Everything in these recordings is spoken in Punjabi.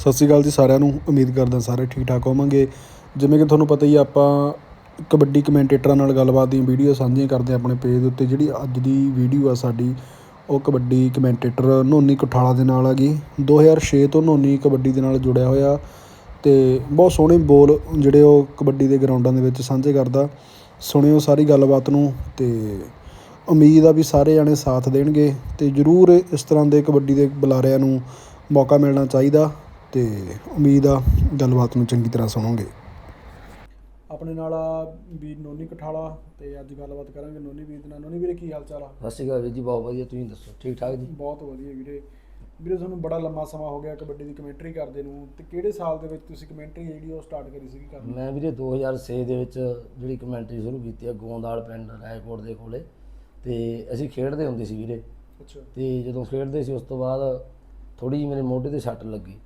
ਸਤਿ ਸ਼੍ਰੀ ਅਕਾਲ ਜੀ ਸਾਰਿਆਂ ਨੂੰ ਉਮੀਦ ਕਰਦਾ ਸਾਰੇ ਠੀਕ ਠਾਕ ਹੋਵਾਂਗੇ। ਜਿਵੇਂ ਕਿ ਤੁਹਾਨੂੰ ਪਤਾ ਹੀ ਆ, ਆਪਾਂ ਕਬੱਡੀ ਕਮੈਂਟੇਟਰਾਂ ਨਾਲ ਗੱਲਬਾਤ ਦੀ ਵੀਡੀਓ ਸਾਂਝੀਆਂ ਕਰਦੇ ਹਾਂ ਆਪਣੇ ਪੇਜ ਦੇ ਉੱਤੇ ਜਿਹੜੀ ਅੱਜ ਦੀ ਵੀਡੀਓ ਆ ਸਾਡੀ ਉਹ ਕਬੱਡੀ ਕਮੈਂਟੇਟਰ ਨੋਨੀ ਕਠਾਲਾ ਦੇ ਨਾਲ ਹੈਗੀ। 2006 ਤੋਂ ਨੋਨੀ ਕਬੱਡੀ ਦੇ ਨਾਲ ਜੁੜਿਆ ਹੋਇਆ ਤੇ ਬਹੁਤ ਸੋਹਣੇ ਬੋਲ ਜਿਹੜੇ ਉਹ ਕਬੱਡੀ ਦੇ ਗਰਾਊਂਡਾਂ ਦੇ ਵਿੱਚ ਸਾਂਝੇ ਕਰਦਾ। ਸੁਣਿਓ ਸਾਰੀ ਗੱਲਬਾਤ ਨੂੰ ਤੇ ਉਮੀਦ ਆ ਵੀ ਸਾਰੇ ਜਾਣੇ ਸਾਥ ਦੇਣਗੇ ਤੇ ਜਰੂਰ ਇਸ ਤਰ੍ਹਾਂ ਦੇ ਕਬੱਡੀ ਦੇ ਬੁਲਾਰਿਆਂ ਨੂੰ ਮੌਕਾ ਮਿਲਣਾ ਚਾਹੀਦਾ। ਤੇ ਉਮੀਦ ਆ ਗੱਲਬਾਤ ਨੂੰ ਚੰਗੀ ਤਰ੍ਹਾਂ ਸੁਣੋਗੇ। ਆਪਣੇ ਨਾਲ ਆ ਵੀਰ ਨੋਨੀ ਕਠਾਲਾ ਤੇ ਅੱਜ ਗੱਲਬਾਤ ਕਰਾਂਗੇ ਨੋਨੀ ਵੀਰ ਦੇ ਨਾਲ। ਨੋਨੀ ਵੀਰੇ ਕੀ ਹਾਲ ਚਾਲ ਆ? ਸਤਿ ਸ਼੍ਰੀ ਅਕਾਲ ਵੀਰ ਜੀ ਬਹੁਤ ਵਧੀਆ ਤੁਸੀਂ ਦੱਸੋ ਠੀਕ ਠਾਕ ਜੀ? ਬਹੁਤ ਵਧੀਆ ਵੀਰੇ। ਵੀਰੇ ਤੁਹਾਨੂੰ ਬੜਾ ਲੰਮਾ ਸਮਾਂ ਹੋ ਗਿਆ ਕਬੱਡੀ ਦੀ ਕਮੈਂਟਰੀ ਕਰਦੇ ਨੂੰ। ਤੇ ਕਿਹੜੇ ਸਾਲ ਦੇ ਵਿੱਚ ਤੁਸੀਂ ਕਮੈਂਟਰੀ ਜਿਹੜੀ ਉਹ ਸਟਾਰਟ ਕਰੀ ਸੀਗੀ ਕਰਨੀ ਮੈਂ ਵੀਰੇ 2006 ਦੇ ਵਿੱਚ ਜਿਹੜੀ ਕਮੈਂਟਰੀ ਸ਼ੁਰੂ ਕੀਤੀ ਆ ਗੋਂਦਾਲ ਪਿੰਡ ਰਾਏਕੋਟ ਦੇ ਕੋਲੇ। ਤੇ ਅਸੀਂ ਖੇਡਦੇ ਹੁੰਦੇ ਸੀ ਵੀਰੇ। ਅੱਛਾ। ਤੇ ਜਦੋਂ ਖੇਡਦੇ ਸੀ ਉਸ ਤੋਂ ਬਾਅਦ ਥੋੜੀ ਜਿਹੀ ਮੇਰੇ ਮੋਢੇ ਤੇ ਸੱਟ ਲੱਗੀ।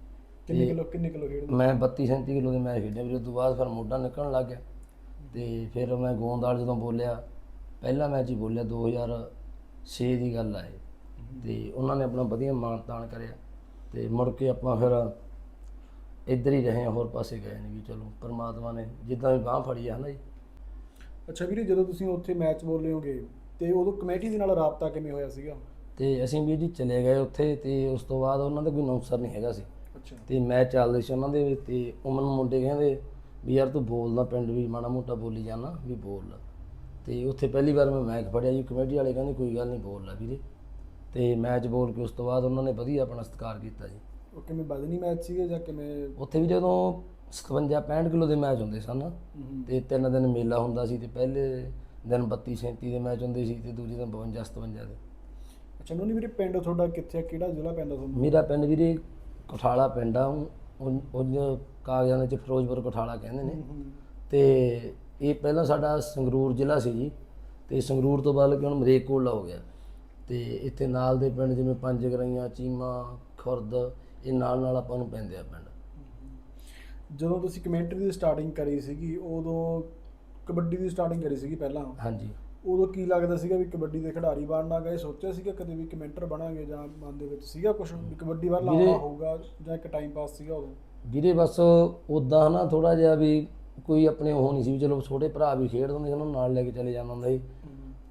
ਕਿੰਨੇ ਕਿਲੋ ਕਿੰਨੇ ਕਿਲੋ ਖੇਡਦੇ? ਮੈਂ 32 37 ਕਿਲੋ ਦੇ ਮੈਚ ਖੇਡਿਆ ਵੀਰੇ ਉਸ ਤੋਂ ਬਾਅਦ ਫਿਰ ਮੋਢਾ ਨਿਕਲਣ ਲੱਗ ਗਿਆ। ਤੇ ਫਿਰ ਮੈਂ ਗੋਂਦਾਲ ਜਦੋਂ ਬੋਲਿਆ ਪਹਿਲਾ ਮੈਚ ਹੀ ਬੋਲਿਆ 2006 ਦੀ ਗੱਲ ਆ ਇਹ। ਤੇ ਉਹਨਾਂ ਨੇ ਆਪਣਾ ਵਧੀਆ ਮਾਣ ਤਾਣ ਕਰਿਆ ਤੇ ਮੁੜ ਕੇ ਆਪਾਂ ਫਿਰ ਇੱਧਰ ਹੀ ਰਹੇ ਹਾਂ ਹੋਰ ਪਾਸੇ ਗਏ ਨਹੀਂ ਵੀ ਚਲੋ ਪਰਮਾਤਮਾ ਨੇ ਜਿੱਦਾਂ ਵੀ ਬਾਹ ਫੜੀ ਆ ਹਨਾ ਜੀ? ਅੱਛਾ ਵੀਰੇ ਜਦੋਂ ਤੁਸੀਂ ਉੱਥੇ ਮੈਚ ਬੋਲੇ ਹੋਗੇ ਤੇ ਉਦੋਂ ਕਮੇਟੀ ਦੇ ਨਾਲ ਰਾਬਤਾ ਕਿਵੇਂ ਹੋਇਆ ਸੀਗਾ? ਤੇ ਅਸੀਂ ਵੀ ਜੀ ਚਲੇ ਗਏ ਉੱਥੇ ਤੇ ਉਸ ਤੋਂ ਬਾਅਦ ਉਹਨਾਂ ਦਾ ਕੋਈ ਅਨਾਉਂਸਰ ਨਹੀਂ ਹੈਗਾ ਸੀ। ਅੱਛਾ। ਤੇ ਮੈਚ ਚੱਲਦੇ ਸੀ ਉਹਨਾਂ ਦੇ ਤੇ ਉਹ ਮੈਨੂੰ ਮੁੰਡੇ ਕਹਿੰਦੇ ਵੀ ਯਾਰ ਤੂੰ ਬੋਲਦਾ ਪਿੰਡ ਵੀ ਮਾੜਾ ਮੋਟਾ ਬੋਲੀ ਜਾਣਾ ਵੀ ਬੋਲ। ਤੇ ਉੱਥੇ ਪਹਿਲੀ ਵਾਰ ਮੈਂ ਮੈਚ ਫੜਿਆ ਜੀ ਕਮੇਟੀ ਵਾਲੇ ਕਹਿੰਦੇ ਕੋਈ ਗੱਲ ਨਹੀਂ ਬੋਲ ਲੈ ਵੀਰੇ। ਤੇ ਮੈਚ ਬੋਲ ਕੇ ਉਸ ਤੋਂ ਬਾਅਦ ਉਹਨਾਂ ਨੇ ਵਧੀਆ ਆਪਣਾ ਸਤਿਕਾਰ ਕੀਤਾ ਜੀ। ਉਹ ਕਿਵੇਂ ਬਦਨੀ ਮੈਚ ਸੀਗੇ ਜਾਂ ਕਿਵੇਂ? ਉੱਥੇ ਵੀ ਜਦੋਂ 57 65 ਕਿਲੋ ਦੇ ਮੈਚ ਹੁੰਦੇ ਸਨ ਤੇ ਤਿੰਨ ਦਿਨ ਮੇਲਾ ਹੁੰਦਾ ਸੀ ਤੇ ਪਹਿਲੇ ਦਿਨ 32 37 ਦੇ ਮੈਚ ਹੁੰਦੇ ਸੀ ਤੇ ਦੂਜੇ ਦਿਨ 52 57 ਦੇ। ਅੱਛਾ ਨੋਨੀ ਵੀਰੇ ਪਿੰਡ ਤੁਹਾਡਾ ਕਿੱਥੇ ਆ? ਕਿਹੜਾ ਜ਼ਿਲ੍ਹਾ ਪੈਂਦਾ ਤੁਹਾਨੂੰ? ਮੇਰਾ ਪਿੰਡ ਵੀਰੇ ਕਠਾਲਾ ਪਿੰਡ ਆ ਉਹ ਕਾਗਜ਼ਾਂ ਦੇ ਚ ਫਿਰੋਜ਼ਪੁਰ ਕਠਾਲਾ ਕਹਿੰਦੇ ਨੇ। ਤੇ ਇਹ ਪਹਿਲਾਂ ਸਾਡਾ ਸੰਗਰੂਰ ਜ਼ਿਲ੍ਹਾ ਸੀ ਜੀ। ਤੇ ਸੰਗਰੂਰ ਤੋਂ ਬਾਅਦ ਕਿ ਹੁਣ ਮਰੇਕੋਟਲਾ ਹੋ ਗਿਆ। ਤੇ ਇੱਥੇ ਨਾਲ ਦੇ ਪਿੰਡ ਜਿਵੇਂ ਪੰਜ ਗਰਾਈਆਂ ਚੀਮਾ ਖੁਰਦ ਇਹ ਨਾਲ ਨਾਲ ਆਪਾਂ ਨੂੰ ਪੈਂਦੇ ਆ ਪਿੰਡ। ਜਦੋਂ ਤੁਸੀਂ ਕਮੈਂਟਰੀ ਦੀ ਸਟਾਰਟਿੰਗ ਕਰੀ ਸੀਗੀ ਉਦੋਂ ਕਬੱਡੀ ਦੀ ਸਟਾਰਟਿੰਗ ਕਰੀ ਸੀਗੀ ਪਹਿਲਾਂ। ਹਾਂਜੀ। ਉਦੋਂ ਕੀ ਲੱਗਦਾ ਸੀਗਾ ਵੀ ਕਬੱਡੀ ਦੇ ਖਿਡਾਰੀ ਬਣਨਾ ਗਏ? ਸੋਚਿਆ ਸੀਗਾ ਕਦੇ ਵੀ ਕਮੈਂਟਰ ਬਣਾਂਗੇ ਜਾਂ ਮਨ ਦੇ ਵਿੱਚ ਸੀਗਾ ਕੁਝ ਵੀ ਕਬੱਡੀ ਵੱਲ ਆਉਣਾ ਹੋਊਗਾ ਜਾਂ ਇੱਕ ਟਾਈਮ ਪਾਸ ਸੀਗਾ ਉਦੋਂ? ਵੀਰੇ ਬਸ ਉਦਾਂ ਨਾ ਥੋੜਾ ਜਿਹਾ ਵੀ ਕੋਈ ਆਪਣੇ ਉਹ ਨਹੀਂ ਸੀ ਵੀ ਚਲੋ ਛੋਟੇ ਭਰਾ ਵੀ ਖੇਡਦੇ ਹੁੰਦੇ ਸੀ ਉਹਨਾਂ ਨੂੰ ਨਾਲ ਲੈ ਕੇ ਚਲੇ ਜਾਂਦਾ ਹੁੰਦਾ ਸੀ।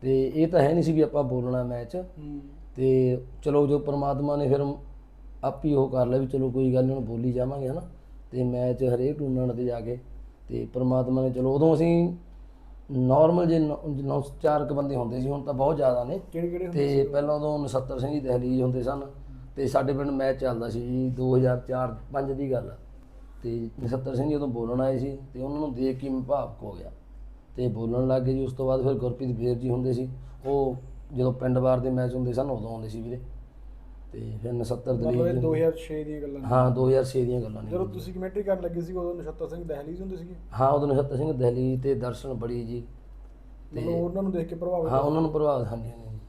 ਤੇ ਇਹ ਤਾਂ ਹੈ ਨਹੀਂ ਸੀ ਵੀ ਆਪਾਂ ਬੋਲਣਾ ਮੈਚ। ਤੇ ਚਲੋ ਜੋ ਪ੍ਰਮਾਤਮਾ ਨੇ ਫਿਰ ਆਪ ਹੀ ਉਹ ਕਰ ਲਿਆ ਵੀ ਚਲੋ ਕੋਈ ਗੱਲ ਨਹੀਂ ਹੁਣ ਬੋਲੀ ਜਾਵਾਂਗੇ ਹਨਾ। ਤੇ ਮੈਚ ਹਰੇਕ ਟੂਰਨਾਮੈਂਟ ਤੇ ਜਾ ਕੇ ਤੇ ਪ੍ਰਮਾਤਮਾ ਨੇ ਚਲੋ ਉਦੋਂ ਅਸੀਂ ਨਾਰਮਲ ਜੇ ਨੌ- ਚਾਰ ਕੁ ਬੰਦੇ ਹੁੰਦੇ ਸੀ ਹੁਣ ਤਾਂ ਬਹੁਤ ਜ਼ਿਆਦਾ ਨੇ। ਕਿਹੜੇ ਕਿਹੜੇ ਹੁੰਦੇ ਤੇ ਪਹਿਲਾਂ ਉਦੋਂ 69 ਸਿੰਘ ਜੀ ਦਹਲੀਜ ਹੁੰਦੇ ਸਨ। ਤੇ ਸਾਡੇ ਪਿੰਡ ਮੈਚ ਚੱਲਦਾ ਸੀ ਜੀ 2004 5 ਦੀ ਗੱਲ। ਤੇ 69 ਸਿੰਘ ਜੀ ਉਦੋਂ ਬੋਲਣ ਆਏ ਸੀ ਤੇ ਉਹਨਾਂ ਨੂੰ ਦੇਖ ਕੇ ਮੈਂ ਭਾਵੁਕ ਹੋ ਗਿਆ। ਤੇ ਬੋਲਣ ਲੱਗ ਗਏ ਜੀ ਉਸ ਤੋਂ ਬਾਅਦ ਫਿਰ ਗੁਰਪ੍ਰੀਤ ਵੀਰ ਜੀ ਹੁੰਦੇ ਸੀ। ਉਹ ਜਦੋਂ ਪਿੰਡ ਵਾਰ ਦੇ ਮੈਚ ਹੁੰਦੇ ਸਨ ਉਦੋਂ ਆਉਂਦੇ ਸੀ ਵੀਰੇ। ਤੇ ਫਿਰ 69 ਮਤਲਬ ਇਹ ਦਲੀਪ ਜੀ 2006 ਦੀਆਂ ਗੱਲਾਂ ਨੇ। ਹਾਂ 2006 ਦੀਆਂ ਗੱਲਾਂ ਨੇ ਜਦੋਂ ਤੁਸੀਂ ਕਮੈਂਟਰੀ ਕਰਨ ਲੱਗੇ ਸੀ ਉਦੋਂ ਨਛੱਤਰ ਸਿੰਘ ਦਹਲੀਜ਼ ਹੁੰਦੇ ਸੀਗੇ? ਹਾਂ ਉਦੋਂ 69 ਸਿੰਘ ਦਹਲੀ ਤੇ ਦਰਸ਼ਨ ਬੜੀ ਜੀ। ਮਤਲਬ ਉਹਨਾਂ ਨੂੰ ਦੇਖ ਕੇ ਪ੍ਰਭਾਵਿਤ ਹਾਂ ਉਹਨਾਂ ਨੂੰ ਪ੍ਰਭਾਵਿਤ ਹਾਂਜੀ ਹਾਂਜੀ।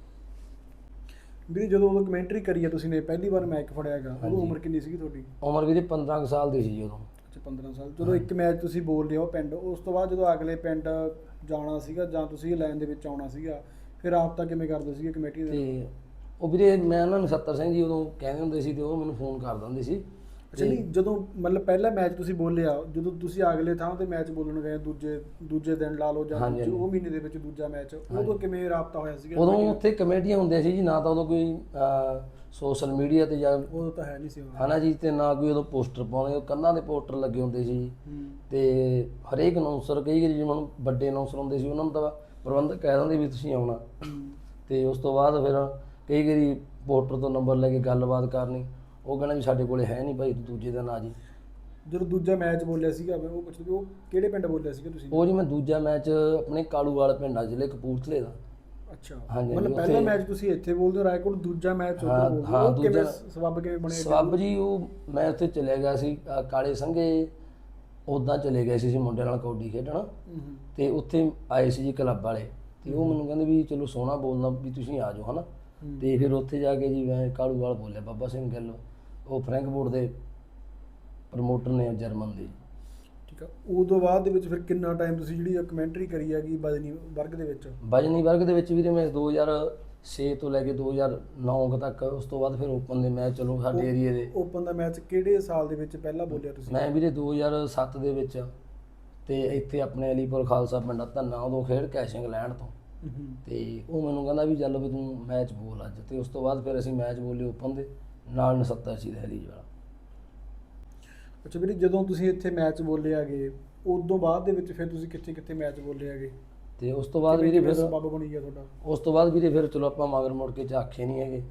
ਵੀਰੇ ਜਦੋਂ ਉਦੋਂ ਕਮੈਂਟਰੀ ਕਰੀ ਆ ਤੁਸੀਂ ਨੇ ਪਹਿਲੀ ਵਾਰ ਮੈਚ ਫੜਿਆਗਾ ਉਦੋਂ। ਉਮਰ ਕਿੰਨੀ ਸੀਗੀ ਤੁਹਾਡੀ? ਉਮਰ ਵੀਰੇ 15 ਕੁ ਸਾਲ ਦੀ ਸੀ ਜੀ ਉਦੋਂ। ਅੱਛਾ 15 ਸਾਲ। ਜਦੋਂ ਇੱਕ ਮੈਚ ਤੁਸੀਂ ਬੋਲ ਲਿਆ ਉਹ ਪਿੰਡ ਉਸ ਤੋਂ ਬਾਅਦ ਜਦੋਂ ਅਗਲੇ ਪਿੰਡ ਜਾਣਾ ਸੀਗਾ ਜਾਂ ਤੁਸੀਂ ਲਾਈਨ ਦੇ ਵਿੱਚ ਆਉਣਾ ਸੀਗਾ ਫਿਰ ਆਪ ਤਾਂ ਕਿਵੇਂ ਕਰਦੇ ਸੀਗੇ ਕਮੇਟੀ ਦੇ ਤੇ ਉਹ ਵੀਰੇ ਮੈਂ ਉਹਨਾਂ ਨੂੰ 70 ਸਿੰਘ ਜੀ ਉਦੋਂ ਕਹਿੰਦੇ ਹੁੰਦੇ ਸੀ ਤੇ ਉਹ ਮੈਨੂੰ ਫੋਨ ਕਰ ਦਿੰਦੇ ਸੀ ਅੱਛਾ ਨਹੀਂ ਜਦੋਂ ਮਤਲਬ ਪਹਿਲਾ ਮੈਚ ਤੁਸੀਂ ਬੋਲਿਆ ਜਦੋਂ ਤੁਸੀਂ ਅਗਲੇ ਥਾਂ ਤੇ ਮੈਚ ਬੋਲਣ ਗਏ ਦੂਜੇ ਦੂਜੇ ਦਿਨ ਲਾ ਲਓ ਜਾਂ ਹਾਂਜੀ। ਉਹ ਮਹੀਨੇ ਦੇ ਵਿੱਚ ਦੂਜਾ ਮੈਚ ਉਦੋਂ ਕਿਵੇਂ ਰਾਬਤਾ ਹੋਇਆ ਸੀਗਾ ਉਦੋਂ ਉੱਥੇ ਕਮੇਟੀਆਂ ਹੁੰਦੀਆਂ ਸੀ ਜੀ ਨਾ ਤਾਂ ਉਦੋਂ ਕੋਈ ਸੋਸ਼ਲ ਮੀਡੀਆ ਤੇ ਜਾਂ ਉਦੋਂ ਤਾਂ ਹੈ ਨਹੀਂ ਸੀ ਉਦੋਂ। ਹਨਾ ਜੀ ਤੇ ਨਾ ਕੋਈ ਉਦੋਂ ਪੋਸਟਰ ਪਾਉਂਦੇ ਉਹ ਕੰਨਾਂ ਦੇ ਪੋਸਟਰ ਲੱਗੇ ਹੁੰਦੇ ਸੀ ਤੇ ਹਰੇਕ ਅਨਾਉਂਸਰ ਕਈ ਵਾਰੀ ਜਿਵੇਂ ਹੁਣ ਵੱਡੇ ਅਨਾਉਂਸਰ ਹੁੰਦੇ ਸੀ ਉਹਨਾਂ ਨੂੰ ਤਾਂ ਪ੍ਰਬੰਧਕ ਕਹਿ ਦਿੰਦੇ ਵੀ ਤੁਸੀਂ ਆਉਣਾ। ਤੇ ਉਸ ਤੋਂ ਬਾਅਦ ਫਿਰ ਕਈ ਵਾਰੀ ਪੋਸਟਰ ਤੋਂ ਨੰਬਰ ਲੈ ਕੇ ਗੱਲਬਾਤ ਕਰਨੀ ਉਹ ਕਹਿਣਾ ਵੀ ਸਾਡੇ ਕੋਲੇ ਹੈ ਨਹੀਂ ਭਾਈ ਤੂੰ ਦੂਜੇ ਦਿਨ ਆ ਜੀ ਜਦੋਂ ਦੂਜਾ ਮੈਚ ਬੋਲਿਆ ਸੀਗਾ ਮੈਂ ਉਹ ਪੁੱਛਦਾ ਉਹ ਕਿਹੜੇ ਪਿੰਡ ਬੋਲਿਆ ਸੀਗਾ ਤੁਸੀਂ? ਉਹ ਜੀ ਮੈਂ ਦੂਜਾ ਮੈਚ ਆਪਣੇ ਕਾਲੂਵਾਲ ਪਿੰਡ ਆ ਜ਼ਿਲ੍ਹੇ ਕਪੂਰਥਲੇ ਦਾ। ਅੱਛਾ। ਹਾਂਜੀ, ਮਤਲਬ ਪਹਿਲਾ ਮੈਚ ਤੁਸੀਂ ਇੱਥੇ ਬੋਲਦੇ ਹੋ ਰਾਏਕੋਟ ਦੂਜਾ ਮੈਚ ਉੱਧਰ ਬੋਲਦੇ ਹੋ। ਉਹ ਕਿਵੇਂ ਦੂਜਾ- ਸਬੱਬ ਕਿਵੇਂ ਬਣਿਆ ਸਬੱਬ ਜੀ ਉਹ ਮੈਂ ਉੱਥੇ ਚਲੇ ਗਿਆ ਸੀ ਕਾਲੇ ਸੰਘੇ ਉਦਾਂ ਚਲੇ ਗਏ ਸੀ ਅਸੀਂ ਮੁੰਡਿਆਂ ਨਾਲ ਕੌਡੀ ਖੇਡਣ। ਤੇ ਉੱਥੇ ਆਏ ਸੀ ਜੀ ਕਲੱਬ ਵਾਲੇ। ਤੇ ਉਹ ਮੈਨੂੰ ਕਹਿੰਦੇ ਵੀ ਚਲੋ ਸੋਹਣਾ ਬੋਲਣਾ ਵੀ ਤੁਸੀਂ ਆ ਜਾਓ ਹਨਾ। ਤੇ ਫਿਰ ਉੱਥੇ ਜਾ ਕੇ ਜੀ ਮੈਂ ਕਾਲੂਵਾਲ ਬੋਲਿਆ ਬਾਬਾ ਸਿੰਘ ਗਿੱਲ ਉਹ ਫਰੈਂਕਫੋਰਟ ਦੇ ਪ੍ਰਮੋਟਰ ਨੇ ਜਰਮਨ ਦੇ। ਠੀਕ ਆ ਉਦੋਂ ਬਾਅਦ ਦੇ ਵਿੱਚ ਫਿਰ ਕਿੰਨਾ ਟਾਈਮ ਤੁਸੀਂ ਜਿਹੜੀ ਕਮੈਂਟਰੀ ਕਰੀ ਹੈਗੀ ਬਦਨੀ ਵਰਗ ਦੇ ਵਿੱਚ? ਬਜਨੀ ਵਰਗ ਦੇ ਵਿੱਚ ਵੀਰੇ ਮੈਂ 6 ਤੋਂ ਲੈ ਕੇ 2009 ਕੁ ਤੱਕ ਉਸ ਤੋਂ ਬਾਅਦ ਫਿਰ ਓਪਨ ਦੇ ਮੈਚ ਚਲੋ ਸਾਡੇ ਏਰੀਏ ਦੇ। ਓਪਨ ਦਾ ਮੈਚ ਕਿਹੜੇ ਸਾਲ ਦੇ ਵਿੱਚ ਪਹਿਲਾਂ ਬੋਲਿਆ ਤੁਸੀਂ? ਮੈਂ ਵੀਰੇ 2007 ਦੇ ਵਿੱਚ ਤੇ ਇੱਥੇ ਆਪਣੇ ਅਲੀਪੁਰ ਖਾਲਸਾ ਪਿੰਡ ਆ ਧੰਨਾ ਉਦੋਂ ਖੇਡ ਕੈਸ਼ਿੰਗ ਲੈਣ ਤੋਂ। ਤੇ ਉਹ ਮੈਨੂੰ ਕਹਿੰਦਾ ਵੀ ਚੱਲ ਵੀ ਤੂੰ ਮੈਚ ਬੋਲ ਅੱਜ। ਤੇ ਉਸ ਤੋਂ ਬਾਅਦ ਫਿਰ ਅਸੀਂ ਮੈਚ ਬੋਲੇ ਓਪਨ ਦੇ ਨਾਲ 79 ਸੀ ਦਹਲੀ ਵਾਲਾ। ਅੱਛਾ ਵੀਰੇ ਜਦੋਂ ਤੁਸੀਂ ਇੱਥੇ ਮੈਚ ਬੋਲੇ ਆਗੇ ਉਦੋਂ ਬਾਅਦ ਦੇ ਵਿੱਚ ਫਿਰ ਤੁਸੀਂ ਕਿੱਥੇ ਕਿੱਥੇ ਮੈਚ ਬੋਲੇ ਆਗੇ ਤੇ ਉਸ ਤੋਂ ਬਾਅਦ ਵੀਰੇ ਫਿਰ ਸਬਬ ਬਣੀ ਗਿਆ ਤੁਹਾਡਾ? ਉਸ ਤੋਂ ਬਾਅਦ ਵੀਰੇ ਫਿਰ ਚਲੋ ਆਪਾਂ ਮਗਰ ਮੁੜ ਕੇ ਝਾਕੇ ਨਹੀਂ ਹੈਗੇ।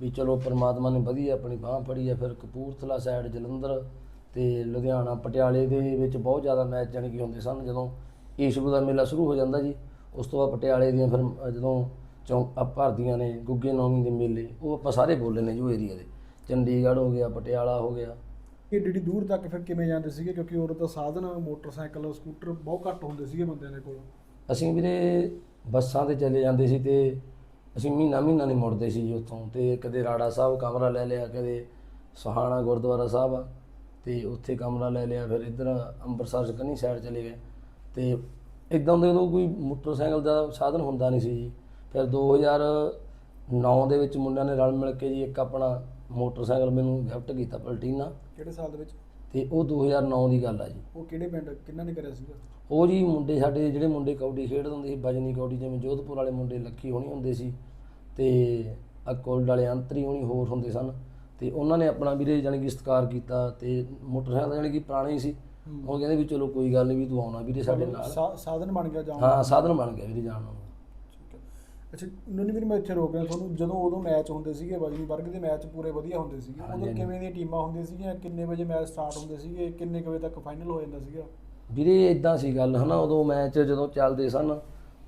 ਵੀ ਚਲੋ ਪ੍ਰਮਾਤਮਾ ਨੇ ਵਧੀਆ ਆਪਣੀ ਬਾਹ ਫੜੀ ਆ ਫਿਰ ਕਪੂਰਥਲਾ ਸਾਈਡ ਜਲੰਧਰ ਤੇ ਲੁਧਿਆਣਾ ਪਟਿਆਲੇ ਦੇ ਵਿੱਚ ਬਹੁਤ ਜ਼ਿਆਦਾ ਮੈਚ ਜਾਣੀ ਕਿ ਹੁੰਦੇ ਸਨ ਜਦੋਂ ਈਸ਼ਵੂ ਦਾ ਮੇਲਾ ਸ਼ੁਰੂ ਹੋ ਜਾਂਦਾ ਜੀ। ਉਸ ਤੋਂ ਬਾਅਦ ਪਟਿਆਲੇ ਦੀਆਂ ਫਿਰ ਜਦੋਂ ਚੌਂਕ ਆ ਭਰਦੀਆਂ ਨੇ ਗੁੱਗੇ ਨੌਮੀ ਦੇ ਮੇਲੇ ਉਹ ਆਪਾਂ ਸਾਰੇ ਬੋਲੇ ਨੇ ਜੋ ਏਰੀਆ ਦੇ। ਚੰਡੀਗੜ੍ਹ ਹੋ ਗਿਆ ਪਟਿਆਲਾ ਹੋ ਗਿਆ। ਇਹ ਡਿੱਡੀ ਦੂਰ ਤੱਕ ਫਿਰ ਕਿਵੇਂ ਜਾਂਦੇ ਸੀਗੇ? ਕਿਉਂਕਿ ਉਦੋਂ ਤਾਂ ਸਾਧਨ ਮੋਟਰਸਾਈਕਲ ਸਕੂਟਰ ਬਹੁਤ ਘੱਟ ਹੁੰਦੇ ਸੀਗੇ ਬੰਦਿਆਂ ਦੇ ਕੋਲ। ਅਸੀਂ ਵੀਰੇ ਬੱਸਾਂ ਤੇ ਚਲੇ ਜਾਂਦੇ ਸੀ ਤੇ ਅਸੀਂ ਮਹੀਨਾ ਮਹੀਨਾ ਨਹੀਂ ਮੁੜਦੇ ਸੀ ਜੀ ਉੱਥੋਂ। ਤੇ ਕਦੇ ਰਾੜਾ ਸਾਹਿਬ ਕਮਰਾ ਲੈ ਲਿਆ ਕਦੇ ਸੁਹਾਣਾ ਗੁਰਦੁਆਰਾ ਸਾਹਿਬ ਤੇ ਉੱਥੇ ਕਮਰਾ ਲੈ ਲਿਆ ਫਿਰ ਇੱਧਰ ਅੰਮ੍ਰਿਤਸਰ ਸਕਨੀ ਸਾਈਡ ਚਲੇ ਗਏ। ਤੇ ਇਦਾਂ ਦੇ ਉਦੋਂ ਕੋਈ ਮੋਟਰਸਾਈਕਲ ਦਾ ਸਾਧਨ ਹੁੰਦਾ ਨਹੀਂ ਸੀ ਜੀ। ਫਿਰ 2009 ਦੇ ਵਿੱਚ ਮੁੰਡਿਆਂ ਨੇ ਰਲ ਮਿਲ ਕੇ ਜੀ ਇੱਕ ਆਪਣਾ ਮੋਟਰਸਾਈਕਲ ਮੈਨੂੰ ਗਿਫਟ ਕੀਤਾ ਪਲਟੀਨਾ। ਕਿਹੜੇ ਸਾਲ ਦੇ ਵਿੱਚ? ਤੇ ਉਹ 2009 ਦੀ ਗੱਲ ਆ ਜੀ। ਉਹ ਕਿਹੜੇ ਪਿੰਡ ਕਿੰਨਾ ਨੇ ਕਰਿਆ ਸੀਗਾ? ਉਹ ਜੀ ਮੁੰਡੇ ਸਾਡੇ ਜਿਹੜੇ ਮੁੰਡੇ ਕਬੱਡੀ ਖੇਡਦੇ ਹੁੰਦੇ ਸੀ ਬਜਨੀ ਕਬੱਡੀ ਜਿਵੇਂ ਜੋਧਪੁਰ ਵਾਲੇ ਮੁੰਡੇ ਲੱਖੀ ਹੋਣੀ ਹੁੰਦੇ ਸੀ ਤੇ ਅਕੋਲਡ ਵਾਲੇ ਅੰਤਰੀ ਹੋਣੀ ਹੋਰ ਹੁੰਦੇ ਸਨ। ਤੇ ਉਹਨਾਂ ਨੇ ਆਪਣਾ ਵੀਰੇ ਜਾਣੀ ਕਿ ਸਤਿਕਾਰ ਕੀਤਾ ਤੇ ਮੋਟਰਸਾਈਕਲ ਜਾਣੀ ਕਿ ਪੁਰਾਣਾ ਹੀ ਸੀ। ਉਹ ਕਹਿੰਦੇ ਵੀ ਚਲੋ ਕੋਈ ਗੱਲ ਨਹੀਂ ਵੀ ਤੂੰ ਆਉਣਾ ਵੀਰੇ ਸਾਡੇ ਨਾਲ। ਸਾ- ਸਾਧਨ ਬਣ ਗਿਆ ਜਾਣ ਦਾ। ਹਾਂ ਸਾਧਨ ਬਣ ਗਿਆ ਵੀਰੇ ਜਾਣ ਨੂੰ ਠੀਕ ਹੈ। ਅੱਛਾ ਨੁਨੀ ਵੀਰ ਮੈਂ ਇੱਥੇ ਰੋਕ ਰਿਹਾ ਤੁਹਾਨੂੰ ਜਦੋਂ ਉਦੋਂ ਮੈਚ ਹੁੰਦੇ ਸੀਗੇ ਬਜਨੀ ਵਰਗ ਦੇ ਮੈਚ ਪੂਰੇ ਵਧੀਆ ਹੁੰਦੇ ਸੀਗੇ। ਹਾਂਜੀ, ਉਦੋਂ ਹਾਂਜੀ। ਕਿਵੇਂ ਦੀਆਂ ਟੀਮਾਂ ਹੁੰਦੀਆਂ ਸੀਗੀਆਂ? ਕਿੰਨੇ ਵਜੇ ਮੈਚ ਸਟਾਰਟ ਹੁੰਦੇ ਸੀਗੇ? ਕਿੰਨੇ ਕੁ ਵਜੇ ਤੱਕ ਫਾਈਨਲ ਹੋ ਜਾਂਦਾ ਸੀਗਾ? ਵੀਰੇ ਇਦਾਂ ਸੀ ਗੱਲ ਹਨਾ? ਉਦੋਂ ਮੈਚ ਜਦੋਂ ਚੱਲਦੇ ਸਨ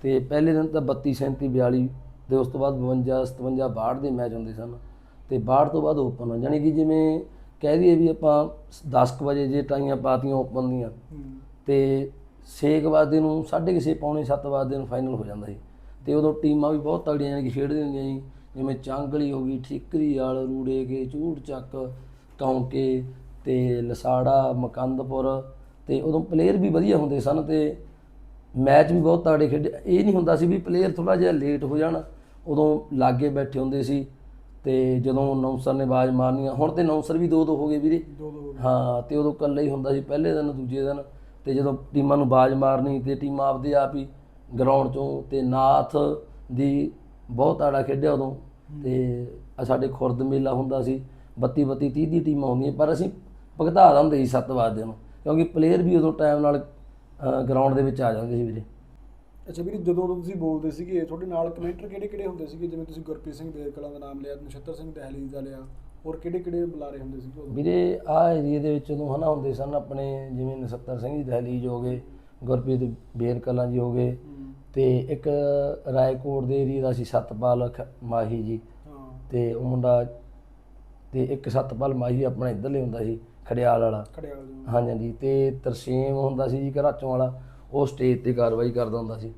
ਤੇ ਪਹਿਲੇ ਦਿਨ ਤਾਂ 32 37 42 ਤੇ ਉਸ ਤੋਂ ਬਾਅਦ 52 57 62 ਦੇ ਮੈਚ ਹੁੰਦੇ ਸਨ। ਤੇ 62 ਤੋਂ ਬਾਅਦ ਓਪਨ ਯਾਨੀ ਕਿ ਜਿਵੇਂ ਕਹਿ ਦਈਏ ਵੀ ਆਪਾਂ 10 ਕੁ ਵਜੇ ਜੇ ਟਾਈਆਂ ਪਾਤੀਆਂ ਓਪਨ ਦੀਆਂ ਤੇ 6 ਵਜੇ ਨੂੰ 6:30 ਪੌਣੇ 7 ਵਜੇ ਨੂੰ ਫਾਈਨਲ ਹੋ ਜਾਂਦਾ ਸੀ। ਤੇ ਉਦੋਂ ਟੀਮਾਂ ਵੀ ਬਹੁਤ ਤਗੜੀਆਂ ਯਾਨੀ ਕਿ ਖੇਡਦੀਆਂ ਹੁੰਦੀਆਂ ਸੀ ਜਿਵੇਂ ਚਾਂਗਲੀ ਹੋ ਗਈ ਠੀਕਰੀ ਵਾਲ ਰੂੜੇ ਕੇ ਝੂੜ ਚੱਕ ਕੌਂਕੇ ਤੇ ਲਸਾੜਾ ਮਕੰਦਪੁਰ ਤੇ ਉਦੋਂ ਪਲੇਅਰ ਵੀ ਵਧੀਆ ਹੁੰਦੇ ਸਨ ਤੇ ਮੈਚ ਵੀ ਬਹੁਤ ਤਗੜੇ ਖੇਡੇ। ਇਹ ਨਹੀਂ ਹੁੰਦਾ ਸੀ ਵੀ ਪਲੇਅਰ ਥੋੜਾ ਜਿਹਾ ਲੇਟ ਹੋ ਜਾਣ ਉਦੋਂ ਲਾਗੇ ਬੈਠੇ ਹੁੰਦੇ ਸੀ। ਤੇ ਜਦੋਂ ਅਨਾਉਂਸਰ ਨੇ ਆਵਾਜ਼ ਮਾਰਨੀ ਆ ਹੁਣ ਤੇ ਅਨਾਉਂਸਰ ਵੀ ਦੋ ਦੋ ਹੋ ਗਏ ਵੀਰੇ। ਦੋ ਦੋ ਹਾਂ ਤੇ ਉਦੋਂ ਇਕੱਲਾ ਹੀ ਹੁੰਦਾ ਸੀ ਪਹਿਲੇ ਦਿਨ ਦੂਜੇ ਦਿਨ। ਤੇ ਜਦੋਂ ਟੀਮਾਂ ਨੂੰ ਬਾਜ਼ ਮਾਰਨੀ ਤੇ ਟੀਮਾਂ ਆਪਦੇ ਆਪ ਹੀ ਗਰਾਊਂਡ ਚੋਂ ਤੇ ਨਾਥ ਦੀ ਬਹੁਤ ਆੜਾ ਖੇਡਿਆ ਉਦੋਂ। ਤੇ ਸਾਡੇ ਖੁਰਦ ਮੇਲਾ ਹੁੰਦਾ ਸੀ 32 32 30 ਦੀ ਟੀਮਾਂ ਹੁੰਦੀਆਂ ਪਰ ਅਸੀਂ ਭੁਗਤਾ ਦਿੰਦੇ ਸੀ 7 ਵਜੇ ਨੂੰ ਕਿਉਂਕਿ ਪਲੇਅਰ ਵੀ ਉਦੋਂ ਟਾਈਮ ਨਾਲ ਗਰਾਊਂਡ ਦੇ ਵਿੱਚ ਆ ਜਾਂਦੇ ਸੀ ਵੀਰੇ। ਅੱਛਾ ਵੀਰੇ ਜਦੋਂ ਤੁਸੀਂ ਬੋਲਦੇ ਸੀਗੇ ਤੁਹਾਡੇ ਨਾਲ ਕਮੈਂਟਰ ਕਿਹੜੇ ਕਿਹੜੇ ਹੁੰਦੇ ਸੀਗੇ? ਜਿਵੇਂ ਤੁਸੀਂ ਗੁਰਪ੍ਰੀਤ ਸਿੰਘ ਬੇਰਕਲਾਂ ਦਾ ਨਾਮ ਲਿਆ ਨਛੱਤਰ ਸਿੰਘ ਦਹਲੀਜ਼ ਦਾ ਲਿਆ ਹੋਰ ਕਿਹੜੇ ਕਿਹੜੇ ਬੁਲਾਰੇ ਹੁੰਦੇ ਉਦੋਂ? ਵੀਰੇ ਆ ਏਰੀਏ ਦੇ ਵਿੱਚ ਉਦੋਂ ਹਨਾ ਹੁੰਦੇ ਸਨ ਆਪਣੇ ਜਿਵੇਂ ਨਸੱਤਰ ਸਿੰਘ ਜੀ ਦਹਲੀਜ ਹੋ ਗਏ ਗੁਰਪ੍ਰੀਤ ਬੇਰ ਕਲਾਂ ਜੀ ਹੋ ਗਏ ਤੇ ਇੱਕ ਰਾਏਕੋਟ ਦੇ ਏਰੀਏ ਦਾ ਸੀ ਸਤਪਾਲ ਮਾਹੀ ਜੀ। ਤੇ ਉਹ ਮੁੰਡਾ ਤੇ ਇੱਕ ਸਤਪਾਲ ਮਾਹੀ ਆਪਣਾ ਇੱਧਰਲੇ ਹੁੰਦਾ ਸੀ ਖੜਿਆਲ ਵਾਲਾ। ਖੜਿਆ ਹੋ ਜਾਓ ਹਾਂਜੀ ਹਾਂਜੀ ਤੇ ਤਰਸੇਮ ਹੁੰਦਾ ਸੀ ਜੀ ਘਰਾਚੋਂ ਵਾਲਾ ਉਹ ਸਟੇਜ ਤੇ ਕਾਰਵਾਈ ਕਰਦਾ ਹੁੰਦਾ ਸੀ।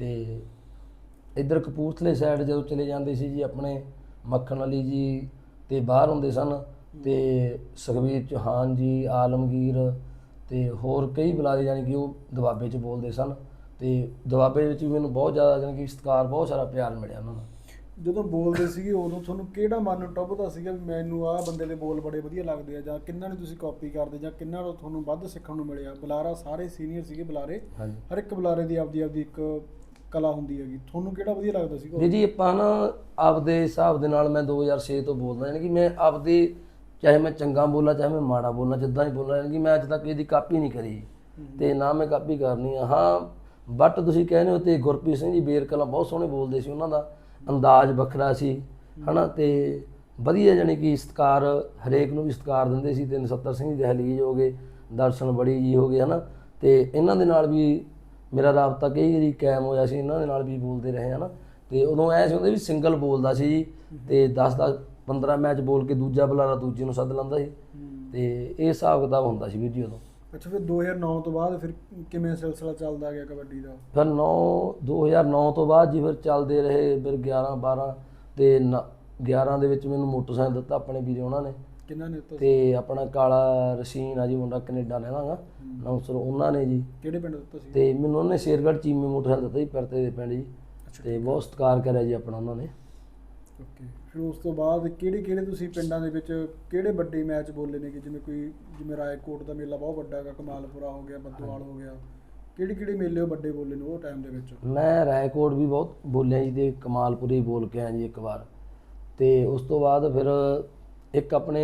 ਤੇ ਇੱਧਰ ਕਪੂਰਥਲੇ ਸਾਈਡ ਜਦੋਂ ਚਲੇ ਜਾਂਦੇ ਸੀ ਜੀ ਆਪਣੇ ਮੱਖਣ ਅਲੀ ਜੀ ਤੇ ਬਾਹਰ ਹੁੰਦੇ ਸਨ ਤੇ ਸੁਖਬੀਰ ਚੌਹਾਨ ਜੀ ਆਲਮਗੀਰ ਤੇ ਹੋਰ ਕਈ ਬੁਲਾਰੇ ਜਾਣੀ ਕਿ ਉਹ ਦੁਆਬੇ 'ਚ ਬੋਲਦੇ ਸਨ ਤੇ ਦੁਆਬੇ ਵਿੱਚ ਵੀ ਮੈਨੂੰ ਬਹੁਤ ਜ਼ਿਆਦਾ ਜਾਣੀ ਕਿ ਸਤਿਕਾਰ ਬਹੁਤ ਸਾਰਾ ਪਿਆਰ ਮਿਲਿਆ ਉਹਨਾਂ ਦਾ ਜਦੋਂ ਬੋਲਦੇ ਸੀਗੇ ਉਦੋਂ ਤੁਹਾਨੂੰ ਕਿਹੜਾ ਮਨ ਨੂੰ ਟੁੱਭਦਾ ਸੀਗਾ ਵੀ ਮੈਨੂੰ ਆਹ ਬੰਦੇ ਦੇ ਬੋਲ ਬੜੇ ਵਧੀਆ ਲੱਗਦੇ ਆ ਜਾਂ ਕਿੰਨਾਂ ਨੂੰ ਤੁਸੀਂ ਕਾਪੀ ਕਰਦੇ ਜਾਂ ਕਿੰਨਾਂ ਨੂੰ ਤੁਹਾਨੂੰ ਵੱਧ ਸਿੱਖਣ ਨੂੰ ਮਿਲਿਆ? ਬੁਲਾਰਾ ਸਾਰੇ ਸੀਨੀਅਰ ਸੀਗੇ ਬੁਲਾਰੇ। ਹਾਂਜੀ। ਹਰ ਇੱਕ ਬੁਲਾਰੇ ਦੀ ਆਪਦੀ ਆਪਦੀ ਇੱਕ ਕਲਾ ਹੁੰਦੀ ਹੈਗੀ। ਤੁਹਾਨੂੰ ਕਿਹੜਾ ਵਧੀਆ ਲੱਗਦਾ ਸੀਗਾ ਵੀ ਜੀ ਆਪਾਂ ਨਾ ਆਪਦੇ ਹਿਸਾਬ ਦੇ ਨਾਲ ਮੈਂ 2006 ਤੋਂ ਬੋਲਦਾ ਯਾਨੀ ਕਿ ਮੈਂ ਆਪਦੇ ਚਾਹੇ ਮੈਂ ਚੰਗਾ ਬੋਲਾਂ ਚਾਹੇ ਮੈਂ ਮਾੜਾ ਬੋਲਾਂ ਜਿੱਦਾਂ ਹੀ ਬੋਲਾਂ ਯਾਨੀ ਕਿ ਮੈਂ ਅੱਜ ਤੱਕ ਇਹਦੀ ਕਾਪੀ ਨਹੀਂ ਕਰੀ। ਤੇ ਨਾ ਮੈਂ ਕਾਪੀ ਕਰਨੀ ਆ। ਹਾਂ ਬਟ ਤੁਸੀਂ ਕਹਿੰਦੇ ਹੋ ਤੇ ਗੁਰਪ੍ਰੀਤ ਸਿੰਘ ਜੀ ਬੇਰਕਲਾ ਬਹੁਤ ਸੋਹਣੇ ਬੋਲਦੇ ਸੀ ਉਹਨਾਂ ਦਾ। ਅੰਦਾਜ਼ ਵੱਖਰਾ ਸੀ ਹਨਾ? ਤੇ ਵਧੀਆ ਜਾਣੀ ਕਿ ਸਤਿਕਾਰ ਹਰੇਕ ਨੂੰ ਵੀ ਸਤਿਕਾਰ ਦਿੰਦੇ ਸੀ। ਤੇ ਨਸੱਤਰ ਸਿੰਘ ਜੀ ਦਹਲੀਜ ਹੋ ਗਏ ਦਰਸ਼ਨ ਬੜੀ ਜੀ ਹੋ ਗਏ ਹਨਾ? ਤੇ ਇਹਨਾਂ ਦੇ ਨਾਲ ਵੀ ਮੇਰਾ ਰਾਬਤਾ ਕਈ ਵਾਰੀ ਕਾਇਮ ਹੋਇਆ ਸੀ ਇਹਨਾਂ ਦੇ ਨਾਲ ਵੀ ਬੋਲਦੇ ਰਹੇ ਹਨਾ ਤੇ ਉਦੋਂ ਐ ਸੀ ਹੁੰਦਾ ਵੀ ਸਿੰਗਲ ਬੋਲਦਾ ਸੀ ਜੀ ਤੇ 10 10 15 ਮੈਚ ਬੋਲ ਕੇ ਦੂਜਾ ਬੁਲਾਰਾ ਦੂਜੇ ਨੂੰ ਸੱਦ ਲੈਂਦਾ ਸੀ। ਤੇ ਇਹ ਹਿਸਾਬ ਕਿਤਾਬ ਹੁੰਦਾ ਸੀ ਵੀਰ ਜੀ ਉਦੋਂ। ਅੱਛਾ ਫਿਰ 2009 ਤੋਂ ਬਾਅਦ ਫਿਰ ਕਿਵੇਂ ਸਿਲਸਿਲਾ ਚੱਲਦਾ ਗਿਆ ਕਬੱਡੀ ਦਾ? ਫਿਰ 9 2009 ਤੋਂ ਬਾਅਦ ਜੀ ਫਿਰ ਚੱਲਦੇ ਰਹੇ ਫਿਰ 11 12 ਤੇ ਨ- 11 ਦੇ ਵਿੱਚ ਮੈਨੂੰ ਮੋਟਰਸਾਈਕਲ ਦਿੱਤਾ ਆਪਣੇ ਵੀਰੇ ਉਹਨਾਂ ਨੇ। ਕਿੰਨਾ ਨੇ ਸੀ? ਤੇ ਆਪਣਾ ਕਾਲਾ ਰਸ਼ੀਨ ਆ ਜੀ ਮੁੰਡਾ ਕੈਨੇਡਾ ਰਹਿਣਾਗਾ ਨੌਸਰ ਉਹਨਾਂ ਨੇ ਜੀ। ਕਿਹੜੇ ਪਿੰਡ ਦਿੱਤਾ ਸੀ ਤੇ ਮੈਨੂੰ ਉਹਨੇ ਸ਼ੇਰਗੜ੍ਹ ਚੀਮੇ ਮੋਟਰਸਾਈਕਲ ਦਿੱਤਾ ਜੀ ਪਰਤੇ ਦੇ ਪਿੰਡ ਜੀ। ਤੇ ਬਹੁਤ ਸਤਿਕਾਰ ਕਰਿਆ ਜੀ ਆਪਣਾ ਉਹਨਾਂ ਨੇ। ਓਕੇ ਫਿਰ ਉਸ ਤੋਂ ਬਾਅਦ ਕਿਹੜੇ ਕਿਹੜੇ ਤੁਸੀਂ ਪਿੰਡਾਂ ਦੇ ਵਿੱਚ ਕਿਹੜੇ ਵੱਡੇ ਮੈਚ ਬੋਲੇ ਨੇ ਕਿ ਜਿਵੇਂ ਕੋਈ ਜਿਵੇਂ ਰਾਏਕੋਟ ਦਾ ਮੇਲਾ ਬਹੁਤ ਵੱਡਾ ਹੈਗਾ ਕਮਾਲਪੁਰਾ ਹੋ ਗਿਆ ਬੱਦੋਵਾਲ ਹੋ ਗਿਆ। ਕਿਹੜੇ ਕਿਹੜੇ ਮੇਲੇ ਵੱਡੇ ਬੋਲੇ ਨੇ ਉਹ ਟਾਈਮ ਦੇ ਵਿੱਚ? ਮੈਂ ਰਾਏਕੋਟ ਵੀ ਬਹੁਤ ਬੋਲਿਆ ਜੀ ਤੇ ਕਮਾਲਪੁਰੇ ਹੀ ਬੋਲ ਕੇ ਆਇਆ ਜੀ ਇੱਕ ਵਾਰ। ਤੇ ਉਸ ਤੋਂ ਬਾਅਦ ਫਿਰ ਇੱਕ ਆਪਣੇ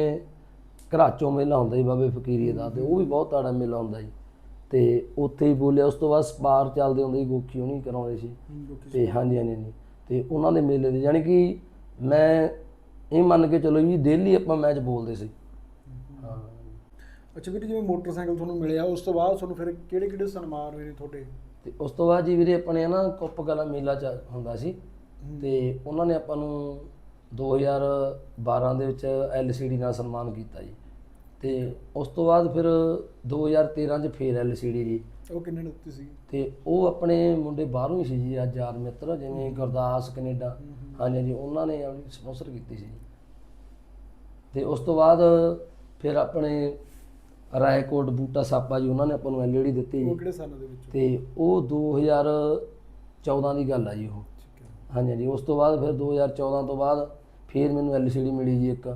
ਘਰਾਚੋਂ ਮੇਲਾ ਹੁੰਦਾ ਜੀ ਬਾਬੇ ਫਕੀਰੀਏ ਦਾ ਤੇ ਉਹ ਵੀ ਬਹੁਤ ਤਾੜਾ ਮੇਲਾ ਹੁੰਦਾ ਜੀ। ਤੇ ਉੱਥੇ ਹੀ ਬੋਲਿਆ ਉਸ ਤੋਂ ਬਾਅਦ ਸਪਾਰ ਚੱਲਦੇ ਹੁੰਦੇ ਸੀ ਗੋਖੀ ਉਹਨੀ ਕਰਾਉਂਦੇ ਸੀ। ਤੇ ਹਾਂਜੀ ਹਾਂਜੀ ਹਾਂਜੀ। ਤੇ ਉਹਨਾਂ ਦੇ ਮੇਲੇ ਦੇ ਯਾਨੀ ਕਿ ਮੈਂ ਇਹ ਮੰਨ ਕੇ ਚਲੋ ਜੀ ਡੇਲੀ ਆਪਾਂ ਮੈਚ ਬੋਲਦੇ ਸੀ। ਹਾਂ। ਅੱਛਾ ਵੀਰੇ ਜਿਵੇਂ ਮੋਟਰਸਾਈਕਲ ਤੁਹਾਨੂੰ ਮਿਲਿਆ ਉਸ ਤੋਂ ਬਾਅਦ ਤੁਹਾਨੂੰ ਫਿਰ ਕਿਹੜੇ ਕਿਹੜੇ ਸਨਮਾਨ ਹੋਏ ਨੇ ਤੁਹਾਡੇ? ਤੇ ਉਸ ਤੋਂ ਬਾਅਦ ਜੀ ਵੀਰੇ ਆਪਣੇ ਨਾ ਕੁੱਪ ਕਲਾ ਮੇਲਾ ਚ ਹੁੰਦਾ ਸੀ। ਤੇ ਉਹਨਾਂ ਨੇ ਆਪਾਂ ਨੂੰ 2012 ਦੇ ਵਿੱਚ LCD ਨਾਲ ਸਨਮਾਨ ਕੀਤਾ ਜੀ। ਤੇ ਉਸ ਤੋਂ ਬਾਅਦ ਫਿਰ 2013 ਚ ਫੇਰ LCD ਜੀ। ਉਹ ਕਿੰਨੇ ਨੇ ਦਿੱਤੀ ਸੀ? ਤੇ ਉਹ ਆਪਣੇ ਮੁੰਡੇ ਬਾਹਰੋਂ ਹੀ ਸੀ ਜੀ ਅੱਜ ਯਾਰ ਮਿੱਤਰ ਜਿਵੇਂ ਗੁਰਦਾਸ ਕੈਨੇਡਾ। ਹਾਂਜੀ ਜੀ ਉਹਨਾਂ ਨੇ ਸਪਾਂਸਰ ਕੀਤੀ ਸੀ ਜੀ। ਤੇ ਉਸ ਤੋਂ ਬਾਅਦ ਫਿਰ ਆਪਣੇ ਰਾਏਕੋਟ ਬੂਟਾ ਸਾਪਾ ਜੀ ਉਹਨਾਂ ਨੇ ਆਪਾਂ ਨੂੰ ਐਲਈਡੀ ਦਿੱਤੀ ਉਹ ਜੀ ਕਿਹੜੇ ਸਾਲਾਂ ਦੇ ਵਿੱਚ? ਤੇ ਉਹ 2014 ਦੀ ਗੱਲ ਆ ਜੀ ਉਹ। ਹਾਂਜੀ ਜੀ ਉਸ ਤੋਂ ਬਾਅਦ ਫਿਰ 2014 ਤੋਂ ਬਾਅਦ ਫਿਰ ਮੈਨੂੰ ਐਲਸੀਡੀ ਮਿਲੀ ਜੀ ਇੱਕ